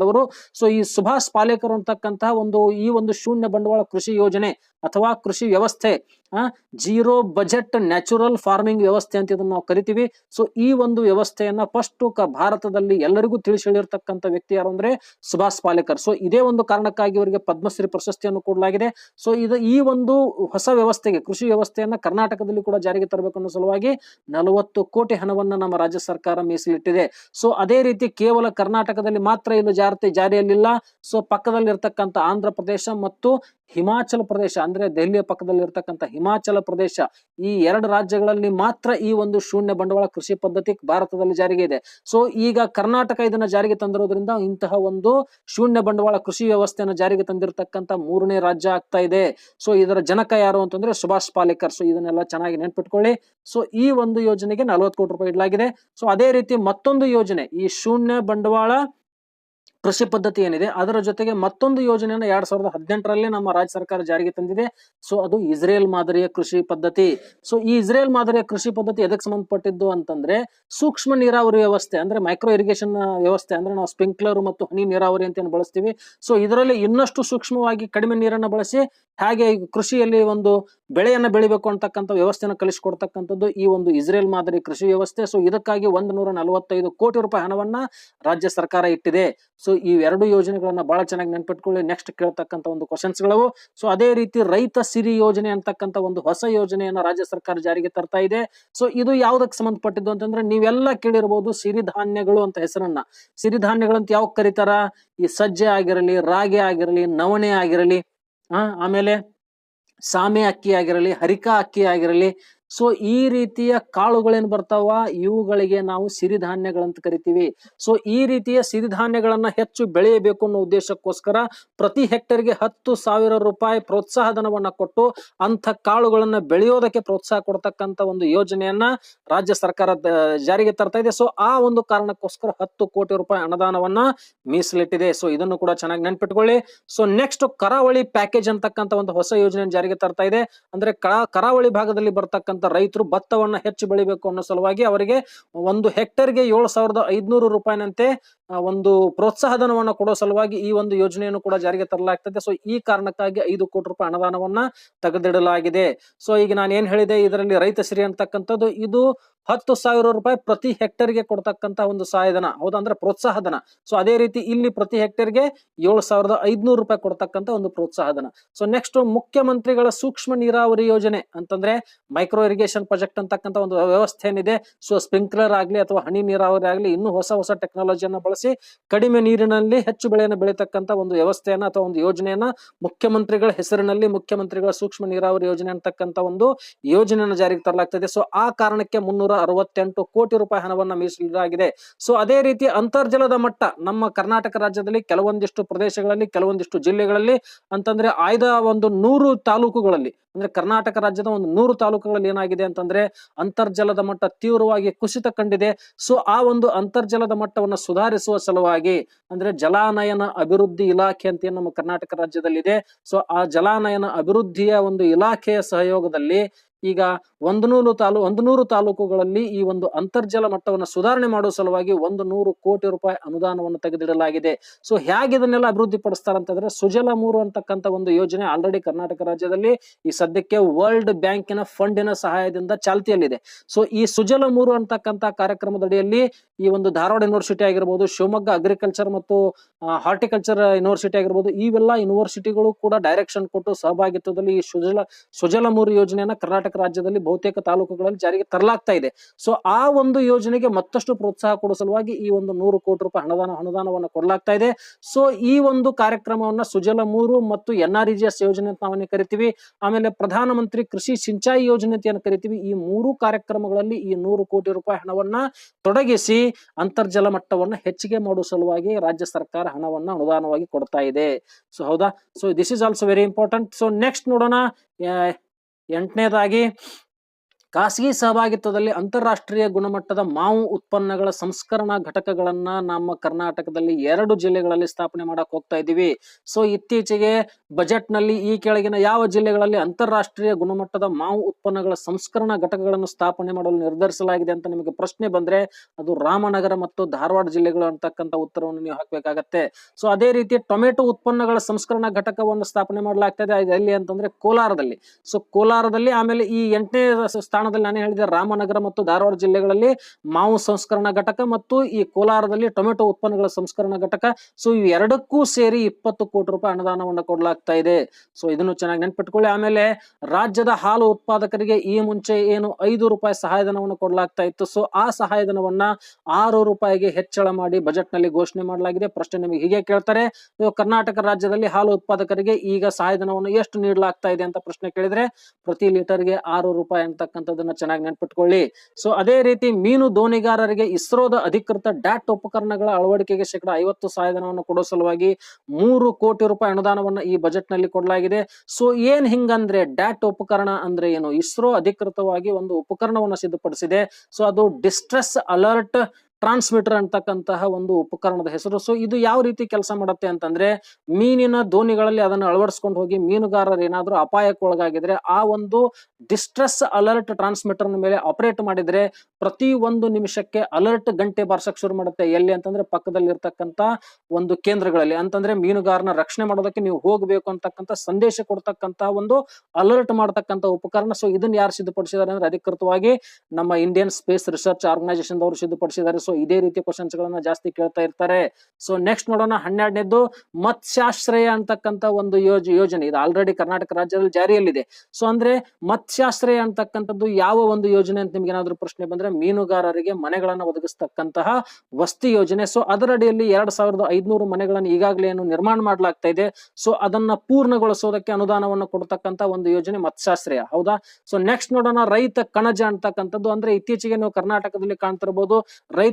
A: ಮಹಾರಾಷ್ಟ್ರದವರು ಸೊ ಈ ಸುಭಾಷ್ ಪಾಲೇಕರ್ ಅಂತಕ್ಕಂತಹ ಒಂದು ಈ ಒಂದು ಶೂನ್ಯ ಬಂಡವಾಳ ಕೃಷಿ ಯೋಜನೆ ಅಥವಾ ಕೃಷಿ ವ್ಯವಸ್ಥೆ ಆ ಜೀರೋ ಬಜೆಟ್ ನ್ಯಾಚುರಲ್ ಫಾರ್ಮಿಂಗ್ ವ್ಯವಸ್ಥೆ ಅಂತ ಇದನ್ನ ನಾವು ಕರಿತೀವಿ. ಸೊ ಈ ಒಂದು ವ್ಯವಸ್ಥೆಯನ್ನ ಫಸ್ಟ್ ಭಾರತದಲ್ಲಿ ಎಲ್ಲರಿಗೂ ತಿಳಿಸಿ ಹೇಳಿರ್ತಕ್ಕಂಥ ವ್ಯಕ್ತಿ ಯಾರು ಅಂದ್ರೆ ಸುಭಾಷ್ ಪಾಲೇಕರ್. ಸೊ ಇದೇ ಒಂದು ಕಾರಣಕ್ಕಾಗಿ ಇವರಿಗೆ ಪದ್ಮಶ್ರೀ ಪ್ರಶಸ್ತಿಯನ್ನು ಕೊಡಲಾಗಿದೆ. ಸೊ ಇದು ಈ ಒಂದು ಹೊಸ ವ್ಯವಸ್ಥೆಗೆ, ಕೃಷಿ ವ್ಯವಸ್ಥೆಯನ್ನ ಕರ್ನಾಟಕದಲ್ಲಿ ಕೂಡ ಜಾರಿಗೆ ತರಬೇಕು ಅನ್ನೋ ಸಲುವಾಗಿ ನಲವತ್ತು ಕೋಟಿ ಹಣವನ್ನ ನಮ್ಮ ರಾಜ್ಯ ಸರ್ಕಾರ ಮೀಸಲಿಟ್ಟಿದೆ. ಸೊ ಅದೇ ರೀತಿ ಕೇವಲ ಕರ್ನಾಟಕದಲ್ಲಿ ಮಾತ್ರ ಇದು ಜಾರತೆ ಜಾರಿಯಲ್ಲಿಲ್ಲ. ಸೊ ಪಕ್ಕದಲ್ಲಿರ್ತಕ್ಕಂಥ ಆಂಧ್ರ ಪ್ರದೇಶ ಮತ್ತು ಹಿಮಾಚಲ ಪ್ರದೇಶ, ಅಂದ್ರೆ ದೆಹಲಿಯ ಪಕ್ಕದಲ್ಲಿ ಇರ್ತಕ್ಕಂಥ ಹಿಮಾಚಲ ಪ್ರದೇಶ, ಈ ಎರಡು ರಾಜ್ಯಗಳಲ್ಲಿ ಮಾತ್ರ ಈ ಒಂದು ಶೂನ್ಯ ಬಂಡವಾಳ ಕೃಷಿ ಪದ್ಧತಿ ಭಾರತದಲ್ಲಿ ಜಾರಿಗೆ ಇದೆ. ಸೊ ಈಗ ಕರ್ನಾಟಕ ಇದನ್ನ ಜಾರಿಗೆ ತಂದಿರೋದ್ರಿಂದ ಇಂತಹ ಒಂದು ಶೂನ್ಯ ಬಂಡವಾಳ ಕೃಷಿ ವ್ಯವಸ್ಥೆಯನ್ನು ಜಾರಿಗೆ ತಂದಿರತಕ್ಕಂತ ಮೂರನೇ ರಾಜ್ಯ ಆಗ್ತಾ ಇದೆ. ಸೊ ಇದರ ಜನಕ ಯಾರು ಅಂತಂದ್ರೆ ಸುಭಾಷ್ ಪಾಲೇಕರ್. ಸೊ ಇದನ್ನೆಲ್ಲ ಚೆನ್ನಾಗಿ ನೆನ್ಪಿಟ್ಕೊಳ್ಳಿ. ಸೊ ಈ ಒಂದು ಯೋಜನೆಗೆ ನಲವತ್ತು ಕೋಟಿ ರೂಪಾಯಿ ಇಡಲಾಗಿದೆ. ಸೊ ಅದೇ ರೀತಿ ಮತ್ತೊಂದು ಯೋಜನೆ, ಈ ಶೂನ್ಯ ಬಂಡವಾಳ ಕೃಷಿ ಪದ್ಧತಿ ಏನಿದೆ, ಅದರ ಜೊತೆಗೆ ಮತ್ತೊಂದು ಯೋಜನೆಯನ್ನು ಎರಡ್ ಸಾವಿರದ ಹದಿನೆಂಟರಲ್ಲಿ ನಮ್ಮ ರಾಜ್ಯ ಸರ್ಕಾರ ಜಾರಿಗೆ ತಂದಿದೆ. ಸೊ, ಅದು ಇಸ್ರೇಲ್ ಮಾದರಿಯ ಕೃಷಿ ಪದ್ಧತಿ. ಸೊ, ಈ ಇಸ್ರೇಲ್ ಮಾದರಿಯ ಕೃಷಿ ಪದ್ಧತಿ ಎದಕ್ಕೆ ಸಂಬಂಧಪಟ್ಟಿದ್ದು ಅಂತಂದ್ರೆ, ಸೂಕ್ಷ್ಮ ನೀರಾವರಿ ವ್ಯವಸ್ಥೆ ಅಂದ್ರೆ ಮೈಕ್ರೋ ಇರಿಗೇಷನ್ ವ್ಯವಸ್ಥೆ ಅಂದ್ರೆ ನಾವು ಸ್ಪ್ರಿಂಕ್ಲರ್ ಮತ್ತು ಹನಿ ನೀರಾವರಿ ಅಂತ ಏನು ಬಳಸ್ತೀವಿ. ಸೊ, ಇದರಲ್ಲಿ ಇನ್ನಷ್ಟು ಸೂಕ್ಷ್ಮವಾಗಿ ಕಡಿಮೆ ನೀರನ್ನು ಬಳಸಿ, ಹಾಗೆ ಕೃಷಿಯಲ್ಲಿ ಒಂದು ಬೆಳೆಯನ್ನು ಬೆಳಿಬೇಕು ಅಂತಕ್ಕಂಥ ವ್ಯವಸ್ಥೆಯನ್ನು ಕಲಿಸಿಕೊಡ್ತಕ್ಕಂಥದ್ದು ಈ ಒಂದು ಇಸ್ರೇಲ್ ಮಾದರಿ ಕೃಷಿ ವ್ಯವಸ್ಥೆ. ಸೊ, ಇದಕ್ಕಾಗಿ ಒಂದು ನೂರ ನಲವತ್ತೈದು ಕೋಟಿ ರೂಪಾಯಿ ಹಣವನ್ನ ರಾಜ್ಯ ಸರ್ಕಾರ ಇಟ್ಟಿದೆ. ಸೊ ಈ ಎರಡು ಯೋಜನೆಗಳನ್ನ ಬಹಳ ಚೆನ್ನಾಗಿ ನೆನ್ಪಿಟ್ಕೊಳ್ಳಿ. ನೆಕ್ಸ್ಟ್ ಕೇಳ್ತಕ್ಕಂಥ ಒಂದು ಕ್ವಶನ್ಸ್ ಗಳವು. ಸೊ ಅದೇ ರೀತಿ ರೈತ ಸಿರಿ ಯೋಜನೆ ಅಂತಕ್ಕಂಥ ಒಂದು ಹೊಸ ಯೋಜನೆಯನ್ನ ರಾಜ್ಯ ಸರ್ಕಾರ ಜಾರಿಗೆ ತರ್ತಾ ಇದೆ. ಸೊ ಇದು ಯಾವ್ದಕ್ಕೆ ಸಂಬಂಧಪಟ್ಟಿದ್ದು ಅಂತಂದ್ರೆ, ನೀವೆಲ್ಲ ಕೇಳಿರ್ಬೋದು ಸಿರಿಧಾನ್ಯಗಳು ಅಂತ ಹೆಸರನ್ನ. ಸಿರಿಧಾನ್ಯಗಳು ಅಂತ ಯಾವ ಕರೀತಾರ? ಈ ಸಜ್ಜೆ ಆಗಿರಲಿ, ರಾಗಿ ಆಗಿರಲಿ, ನವಣೆ ಆಗಿರಲಿ, ಆ, ಆಮೇಲೆ ಸಾಮೆ ಅಕ್ಕಿ ಆಗಿರಲಿ, ಹರಿಕಾ ಅಕ್ಕಿ ಆಗಿರಲಿ ಸೊ ಈ ರೀತಿಯ ಕಾಳುಗಳೇನ್ ಬರ್ತಾವ? ಇವುಗಳಿಗೆ ನಾವು ಸಿರಿಧಾನ್ಯಗಳಂತ ಕರಿತೀವಿ. ಸೊ ಈ ರೀತಿಯ ಸಿರಿಧಾನ್ಯಗಳನ್ನ ಹೆಚ್ಚು ಬೆಳೆಯಬೇಕು ಅನ್ನೋ ಉದ್ದೇಶಕ್ಕೋಸ್ಕರ ಪ್ರತಿ ಹೆಕ್ಟರ್ಗೆ ಹತ್ತು ಸಾವಿರ ರೂಪಾಯಿ ಪ್ರೋತ್ಸಾಹ ಧನವನ್ನ ಕೊಟ್ಟು ಅಂಥ ಕಾಳುಗಳನ್ನ ಬೆಳೆಯೋದಕ್ಕೆ ಪ್ರೋತ್ಸಾಹ ಕೊಡ್ತಕ್ಕಂತ ಒಂದು ಯೋಜನೆಯನ್ನ ರಾಜ್ಯ ಸರ್ಕಾರ ಜಾರಿಗೆ ತರ್ತಾ ಇದೆ. ಸೊ ಆ ಒಂದು ಕಾರಣಕ್ಕೋಸ್ಕರ ಹತ್ತು ಕೋಟಿ ರೂಪಾಯಿ ಅನುದಾನವನ್ನ ಮೀಸಲಿಟ್ಟಿದೆ. ಸೊ ಇದನ್ನು ಕೂಡ ಚೆನ್ನಾಗಿ ನೆನ್ಪಿಟ್ಕೊಳ್ಳಿ. ಸೊ ನೆಕ್ಸ್ಟ್ ಕರಾವಳಿ ಪ್ಯಾಕೇಜ್ ಅಂತಕ್ಕಂಥ ಒಂದು ಹೊಸ ಯೋಜನೆ ಜಾರಿಗೆ ತರ್ತಾ ಇದೆ. ಅಂದ್ರೆ ಕರಾವಳಿ ಭಾಗದಲ್ಲಿ ಬರ್ತಕ್ಕಂತ ರೈತರು ಭತ್ತವನ್ನು ಹೆಚ್ಚು ಬೆಳಿಬೇಕು ಅನ್ನೋ ಸಲುವಾಗಿ ಅವರಿಗೆ ಒಂದು ಹೆಕ್ಟೇರ್ಗೆ ಏಳು ಸಾವಿರದ ಐದುನೂರು ರೂಪಾಯಿನಂತೆ ಒಂದು ಪ್ರೋತ್ಸಾಹಧನವನ್ನು ಕೊಡೋ ಸಲುವಾಗಿ ಈ ಒಂದು ಯೋಜನೆಯನ್ನು ಕೂಡ ಜಾರಿಗೆ ತರಲಾಗ್ತದೆ. ಸೊ ಈ ಕಾರಣಕ್ಕಾಗಿ ಐದು ಕೋಟಿ ರೂಪಾಯಿ ಅನುದಾನವನ್ನ ತೆಗೆದಿಡಲಾಗಿದೆ. ಸೊ ಈಗ ನಾನು ಏನ್ ಹೇಳಿದೆ, ಇದರಲ್ಲಿ ರೈತ ಶ್ರೀ ಅಂತಕ್ಕಂಥದ್ದು, ಇದು ಹತ್ತು ಸಾವಿರ ರೂಪಾಯಿ ಪ್ರತಿ ಹೆಕ್ಟರ್ಗೆ ಕೊಡ್ತಕ್ಕಂತ ಒಂದು ಸಹಾಯಧನ ಹೌದಾ ಅಂದ್ರೆ ಪ್ರೋತ್ಸಾಹ ಧನ ಸೊ ಅದೇ ರೀತಿ ಇಲ್ಲಿ ಪ್ರತಿ ಹೆಕ್ಟರ್ಗೆ ಏಳು ಸಾವಿರದ ಐದ್ನೂರು ರೂಪಾಯಿ ಕೊಡ್ತಕ್ಕಂತ ಒಂದು ಪ್ರೋತ್ಸಾಹಧನ. ಸೊ ನೆಕ್ಸ್ಟ್ ಮುಖ್ಯಮಂತ್ರಿಗಳ ಸೂಕ್ಷ್ಮ ನೀರಾವರಿ ಯೋಜನೆ ಅಂತಂದ್ರೆ ಮೈಕ್ರೋ ಇರಿಗೇಷನ್ ಪ್ರಾಜೆಕ್ಟ್ ಅಂತಕ್ಕಂಥ ಒಂದು ವ್ಯವಸ್ಥೆ ಏನಿದೆ ಸೊ ಸ್ಪ್ರಿಂಕ್ಲರ್ ಆಗಲಿ ಅಥವಾ ಹನಿ ನೀರಾವರಿ ಆಗಲಿ ಇನ್ನೂ ಹೊಸ ಹೊಸ ಟೆಕ್ನಾಲಜಿಯನ್ನು ಬಳಸಿ ಕಡಿಮೆ ನೀರಿನಲ್ಲಿ ಹೆಚ್ಚು ಬೆಳೆಯನ್ನು ಬೆಳೀತಕ್ಕಂಥ ಒಂದು ವ್ಯವಸ್ಥೆಯನ್ನ ಅಥವಾ ಒಂದು ಯೋಜನೆಯನ್ನ ಮುಖ್ಯಮಂತ್ರಿಗಳ ಹೆಸರಿನಲ್ಲಿ ಮುಖ್ಯಮಂತ್ರಿಗಳ ಸೂಕ್ಷ್ಮ ನೀರಾವರಿ ಯೋಜನೆ ಅಂತಕ್ಕಂಥ ಒಂದು ಯೋಜನೆಯನ್ನು ಜಾರಿಗೆ ತರಲಾಗ್ತದೆ. ಸೊ ಆ ಕಾರಣಕ್ಕೆ ಮುನ್ನೂರ ಅರವತ್ತೆಂಟು ಕೋಟಿ ರೂಪಾಯಿ ಹಣವನ್ನ ಮೀಸಲಿಡಲಾಗಿದೆ. ಸೊ ಅದೇ ರೀತಿ ಅಂತರ್ಜಲದ ಮಟ್ಟ ನಮ್ಮ ಕರ್ನಾಟಕ ರಾಜ್ಯದಲ್ಲಿ ಕೆಲವೊಂದಿಷ್ಟು ಪ್ರದೇಶಗಳಲ್ಲಿ, ಕೆಲವೊಂದಿಷ್ಟು ಜಿಲ್ಲೆಗಳಲ್ಲಿ ಅಂತಂದ್ರೆ ಆಯ್ದ ಒಂದು ನೂರು ತಾಲೂಕುಗಳಲ್ಲಿ, ಅಂದ್ರೆ ಕರ್ನಾಟಕ ರಾಜ್ಯದ ಒಂದು ನೂರು ತಾಲೂಕುಗಳಲ್ಲಿ ಏನಾಗಿದೆ ಅಂತಂದ್ರೆ ಅಂತರ್ಜಲದ ಮಟ್ಟ ತೀವ್ರವಾಗಿ ಕುಸಿತ ಕಂಡಿದೆ. ಸೊ ಆ ಒಂದು ಅಂತರ್ಜಲದ ಮಟ್ಟವನ್ನು ಸುಧಾರಿಸುವ ಸಲುವಾಗಿ ಅಂದ್ರೆ ಜಲಾನಯನ ಅಭಿವೃದ್ಧಿ ಇಲಾಖೆ ಅಂತ ನಮ್ಮ ಕರ್ನಾಟಕ ರಾಜ್ಯದಲ್ಲಿದೆ. ಸೊ ಆ ಜಲಾನಯನ ಅಭಿವೃದ್ಧಿಯ ಒಂದು ಇಲಾಖೆಯ ಸಹಯೋಗದಲ್ಲಿ ಈಗ ಒಂದು ನೂರು ತಾಲೂ, ಒಂದು ನೂರು ತಾಲೂಕುಗಳಲ್ಲಿ ಈ ಒಂದು ಅಂತರ್ಜಲ ಮಟ್ಟವನ್ನು ಸುಧಾರಣೆ ಮಾಡುವ ಸಲುವಾಗಿ ಒಂದು ನೂರು ಕೋಟಿ ರೂಪಾಯಿ ಅನುದಾನವನ್ನು ತೆಗೆದಿಡಲಾಗಿದೆ. ಸೊ, ಹೇಗೆ ಇದನ್ನೆಲ್ಲ ಅಭಿವೃದ್ಧಿ ಪಡಿಸ್ತಾರೆ ಅಂತಂದ್ರೆ ಸುಜಲ ಮೂರು ಅಂತಕ್ಕಂಥ ಒಂದು ಯೋಜನೆ ಆಲ್ರೆಡಿ ಕರ್ನಾಟಕ ರಾಜ್ಯದಲ್ಲಿ ಈ ಸದ್ಯಕ್ಕೆ ವರ್ಲ್ಡ್ ಬ್ಯಾಂಕಿನ ಫಂಡಿನ ಸಹಾಯದಿಂದ ಚಾಲ್ತಿಯಲ್ಲಿದೆ. ಸೊ, ಈ ಸುಜಲ ಮೂರು ಅಂತಕ್ಕಂಥ ಕಾರ್ಯಕ್ರಮದಡಿಯಲ್ಲಿ ಈ ಒಂದು ಧಾರವಾಡ ಯೂನಿವರ್ಸಿಟಿ ಆಗಿರ್ಬೋದು, ಶಿವಮೊಗ್ಗ ಅಗ್ರಿಕಲ್ಚರ್ ಮತ್ತು ಹಾರ್ಟಿಕಲ್ಚರ್ ಯೂನಿವರ್ಸಿಟಿ ಆಗಿರ್ಬೋದು, ಇವೆಲ್ಲ ಯೂನಿವರ್ಸಿಟಿಗಳು ಕೂಡ ಡೈರೆಕ್ಷನ್ ಕೊಟ್ಟು ಸಹಭಾಗಿತ್ವದಲ್ಲಿ ಈ ಸುಜಲ ಸುಜಲ ಮೂರು ಯೋಜನೆಯನ್ನ ಕರ್ನಾಟಕ ರಾಜ್ಯದಲ್ಲಿ ಬಹುತೇಕ ತಾಲೂಕುಗಳಲ್ಲಿ ಜಾರಿಗೆ ತರಲಾಗ್ತಾ ಇದೆ. ಸೊ ಆ ಒಂದು ಯೋಜನೆಗೆ ಮತ್ತಷ್ಟು ಪ್ರೋತ್ಸಾಹ ಕೊಡುವ ಸಲುವಾಗಿ ಈ ಒಂದು ನೂರು ಕೋಟಿ ರೂಪಾಯಿ ಹಣದಾನ, ಅನುದಾನವನ್ನು ಕೊಡಲಾಗ್ತಾ ಇದೆ. ಸೊ ಈ ಒಂದು ಕಾರ್ಯಕ್ರಮವನ್ನ ಸುಜಲ ಮೂರು ಮತ್ತು ಎನ್ ಆರ್ ಯೋಜನೆ ಅಂತ ನಾವನ್ನ ಕರಿತೀವಿ. ಆಮೇಲೆ ಪ್ರಧಾನಮಂತ್ರಿ ಕೃಷಿ ಸಿಂಚಾಯಿ ಯೋಜನೆ ಅಂತ ಕರಿತೀವಿ. ಈ ಮೂರು ಕಾರ್ಯಕ್ರಮಗಳಲ್ಲಿ ಈ ನೂರು ಕೋಟಿ ರೂಪಾಯಿ ಹಣವನ್ನ ತೊಡಗಿಸಿ ಅಂತರ್ಜಲ ಮಟ್ಟವನ್ನ ಹೆಚ್ಚಿಗೆ ಮಾಡುವ ಸಲುವಾಗಿ ರಾಜ್ಯ ಸರ್ಕಾರ ಹಣವನ್ನ ಅನುದಾನವಾಗಿ ಕೊಡ್ತಾ ಇದೆ. ಸೊ ಹೌದಾ? So this is also very important so next ನೋಡೋಣ. ಎಂಟನೇದಾಗಿ ಖಾಸಗಿ ಸಹಭಾಗಿತ್ವದಲ್ಲಿ ಅಂತಾರಾಷ್ಟ್ರೀಯ ಗುಣಮಟ್ಟದ ಮಾವು ಉತ್ಪನ್ನಗಳ ಸಂಸ್ಕರಣಾ ಘಟಕಗಳನ್ನ ನಮ್ಮ ಕರ್ನಾಟಕದಲ್ಲಿ ಎರಡು ಜಿಲ್ಲೆಗಳಲ್ಲಿ ಸ್ಥಾಪನೆ ಮಾಡಕ್ ಹೋಗ್ತಾ ಇದ್ದೀವಿ ಸೊ ಇತ್ತೀಚೆಗೆ ಬಜೆಟ್ನಲ್ಲಿ ಈ ಕೆಳಗಿನ ಯಾವ ಜಿಲ್ಲೆಗಳಲ್ಲಿ ಅಂತಾರಾಷ್ಟ್ರೀಯ ಗುಣಮಟ್ಟದ ಮಾವು ಉತ್ಪನ್ನಗಳ ಸಂಸ್ಕರಣಾ ಘಟಕಗಳನ್ನು ಸ್ಥಾಪನೆ ಮಾಡಲು ನಿರ್ಧರಿಸಲಾಗಿದೆ ಅಂತ ನಿಮಗೆ ಪ್ರಶ್ನೆ ಬಂದ್ರೆ, ಅದು ರಾಮನಗರ ಮತ್ತು ಧಾರವಾಡ ಜಿಲ್ಲೆಗಳು ಅಂತಕ್ಕಂಥ ಉತ್ತರವನ್ನು ನೀವು ಹಾಕಬೇಕಾಗತ್ತೆ. ಸೊ ಅದೇ ರೀತಿ ಟೊಮೆಟೊ ಉತ್ಪನ್ನಗಳ ಸಂಸ್ಕರಣಾ ಘಟಕವನ್ನು ಸ್ಥಾಪನೆ ಮಾಡಲಾಗ್ತದೆ ಎಲ್ಲಿ ಅಂತಂದ್ರೆ ಕೋಲಾರದಲ್ಲಿ. ಸೊ ಕೋಲಾರದಲ್ಲಿ ಆಮೇಲೆ ಈ ಎಂಟನೇ ಸ್ಥಾನದಲ್ಲಿ ನಾನು ಹೇಳಿದೆ, ರಾಮನಗರ ಮತ್ತು ಧಾರವಾಡ ಜಿಲ್ಲೆಗಳಲ್ಲಿ ಮಾವು ಸಂಸ್ಕರಣಾ ಘಟಕ ಮತ್ತು ಈ ಕೋಲಾರದಲ್ಲಿ ಟೊಮೆಟೊ ಉತ್ಪನ್ನಗಳ ಸಂಸ್ಕರಣಾ ಘಟಕ. ಸೊ ಇವು ಎರಡಕ್ಕೂ ಸೇರಿ ಇಪ್ಪತ್ತು ಕೋಟಿ ರೂಪಾಯಿ ಅನುದಾನವನ್ನು ಕೊಡಲಾಗ್ತಾ ಇದೆ. ಸೊ ಇದನ್ನು ಚೆನ್ನಾಗಿ ನೆನ್ಪಿಟ್ಕೊಳ್ಳಿ. ಆಮೇಲೆ ರಾಜ್ಯದ ಹಾಲು ಉತ್ಪಾದಕರಿಗೆ ಈ ಮುಂಚೆ ಏನು ಐದು ರೂಪಾಯಿ ಸಹಾಯಧನವನ್ನು ಕೊಡಲಾಗ್ತಾ ಇತ್ತು. ಸೊ ಆ ಸಹಾಯಧನವನ್ನ ಆರು ರೂಪಾಯಿಗೆ ಹೆಚ್ಚಳ ಮಾಡಿ ಬಜೆಟ್ನಲ್ಲಿ ಘೋಷಣೆ ಮಾಡಲಾಗಿದೆ. ಪ್ರಶ್ನೆ ನಿಮಗೆ ಹೀಗೆ ಕೇಳ್ತಾರೆ ಕರ್ನಾಟಕ ರಾಜ್ಯದಲ್ಲಿ ಹಾಲು ಉತ್ಪಾದಕರಿಗೆ ಈಗ ಸಹಾಯಧನವನ್ನು ಎಷ್ಟು ನೀಡಲಾಗ್ತಾ ಇದೆ ಅಂತ ಪ್ರಶ್ನೆ ಕೇಳಿದ್ರೆ, ಪ್ರತಿ ಲೀಟರ್ಗೆ ಆರು ರೂಪಾಯಿ ಅಂತಕ್ಕಂಥದ್ದನ್ನ ಚೆನ್ನಾಗಿ ನೆನ್ಪಿಟ್ಕೊಳ್ಳಿ. ಸೊ ಅದೇ ರೀತಿ ಮೀನು ದೋಣಿಗಾರರಿಗೆ ಇಸ್ರೋದ ಅಧಿಕೃತ ಡ್ಯಾಟ್ ಉಪಕರಣಗಳ ಅಳವಡಿಕೆಗೆ ಶೇಕಡ ಐವತ್ತು ಸಹಾಯಧನವನ್ನು ಕೊಡೋ ಸಲುವಾಗಿ ಮೂರು ಕೋಟಿ ರೂಪಾಯಿ ಅನುದಾನವನ್ನು ಈ ಬಜೆಟ್ನಲ್ಲಿ ಕೊಡಲಾಗಿದೆ. ಸೊ ಏನ್ ಹಿಂಗಂದ್ರೆ ಡ್ಯಾಟ್ ಉಪಕರಣ ಅಂದ್ರೆ ಏನು? ಇಸ್ರೋ ಅಧಿಕೃತವಾಗಿ ಒಂದು ಉಪಕರಣವನ್ನು ಸಿದ್ಧಪಡಿಸಿದೆ. ಸೊ ಅದು ಡಿಸ್ಟ್ರೆಸ್ ಅಲರ್ಟ್ ಟ್ರಾನ್ಸ್ಮಿಟರ್ ಅಂತಕ್ಕಂತಹ ಒಂದು ಉಪಕರಣದ ಹೆಸರು. ಸೊ ಇದು ಯಾವ ರೀತಿ ಕೆಲಸ ಮಾಡುತ್ತೆ ಅಂತಂದ್ರೆ, ಮೀನಿನ ದೋಣಿಗಳಲ್ಲಿ ಅದನ್ನು ಅಳವಡಿಸ್ಕೊಂಡು ಹೋಗಿ ಮೀನುಗಾರರು ಏನಾದರೂ ಅಪಾಯಕ್ಕೆ ಒಳಗಾಗಿದ್ರೆ ಆ ಒಂದು ಡಿಸ್ಟ್ರೆಸ್ ಅಲರ್ಟ್ ಟ್ರಾನ್ಸ್ಮಿಟರ್ ಮೇಲೆ ಆಪರೇಟ್ ಮಾಡಿದ್ರೆ, ಪ್ರತಿ ಒಂದು ನಿಮಿಷಕ್ಕೆ ಅಲರ್ಟ್ ಗಂಟೆ ಬಾರ್ಸಕ್ಕೆ ಶುರು ಮಾಡುತ್ತೆ. ಎಲ್ಲಿ ಅಂತಂದ್ರೆ ಪಕ್ಕದಲ್ಲಿ ಇರ್ತಕ್ಕಂತ ಒಂದು ಕೇಂದ್ರಗಳಲ್ಲಿ. ಅಂತಂದ್ರೆ, ಮೀನುಗಾರನ ರಕ್ಷಣೆ ಮಾಡೋದಕ್ಕೆ ನೀವು ಹೋಗಬೇಕು ಅಂತಕ್ಕಂಥ ಸಂದೇಶ ಕೊಡ್ತಕ್ಕಂತ ಒಂದು ಅಲರ್ಟ್ ಮಾಡತಕ್ಕಂತ ಉಪಕರಣ. ಸೊ ಇದನ್ನ ಯಾರು ಸಿದ್ಧಪಡಿಸಿದ್ದಾರೆ ಅಂದ್ರೆ, ಅಧಿಕೃತವಾಗಿ ನಮ್ಮ ಇಂಡಿಯನ್ ಸ್ಪೇಸ್ ರಿಸರ್ಚ್ ಆರ್ಗನೈಸೇಷನ್ ಅವರು ಸಿದ್ಧಪಡಿಸಿದ್ದಾರೆ. ಸೊ ಇದೇ ರೀತಿ ಕ್ವಶನ್ಸ್ ಗಳನ್ನ ಜಾಸ್ತಿ ಕೇಳ್ತಾ ಇರ್ತಾರೆ. ಸೊ ನೆಕ್ಸ್ಟ್ ನೋಡೋಣ ಹನ್ನೆರಡನೇದು ಮತ್ಸ್ಯಾಶ್ರಯ ಅಂತಕ್ಕಂತ ಒಂದು ಯೋಜ, ಯೋಜನೆ. ಇದು ಆಲ್ರೆಡಿ ಕರ್ನಾಟಕ ರಾಜ್ಯದಲ್ಲಿ ಜಾರಿಯಲ್ಲಿದೆ. ಸೊ ಅಂದ್ರೆ ಮತ್ಸ್ಯಾಶ್ರಯ ಅಂತಕ್ಕಂಥದ್ದು ಯಾವ ಒಂದು ಯೋಜನೆ ಅಂತ ನಿಮ್ಗೆ ಏನಾದ್ರು ಪ್ರಶ್ನೆ ಬಂದ್ರೆ ಮೀನುಗಾರರಿಗೆ ಮನೆಗಳನ್ನ ಒದಗಿಸ್ತಕ್ಕಂತಹ ವಸ್ತಿ ಯೋಜನೆ. ಸೊ ಅದರಡಿಯಲ್ಲಿ ಎರಡ್ ಸಾವಿರದ ಐದ್ನೂರು ಮನೆಗಳನ್ನು ಈಗಾಗಲೇ ಏನು ನಿರ್ಮಾಣ ಮಾಡಲಾಗ್ತಾ ಇದೆ. ಸೊ ಅದನ್ನ ಪೂರ್ಣಗೊಳಿಸೋದಕ್ಕೆ ಅನುದಾನವನ್ನು ಕೊಡ್ತಕ್ಕಂತ ಒಂದು ಯೋಜನೆ ಮತ್ಸ್ಯಾಶ್ರಯ. ಹೌದಾ? ಸೊ ನೆಕ್ಸ್ಟ್ ನೋಡೋಣ ರೈತ ಕಣಜ ಅಂತಕ್ಕಂಥದ್ದು. ಅಂದ್ರೆ ಇತ್ತೀಚೆಗೆ ನೀವು ಕರ್ನಾಟಕದಲ್ಲಿ ಕಾಣ್ತಿರ್ಬೋದು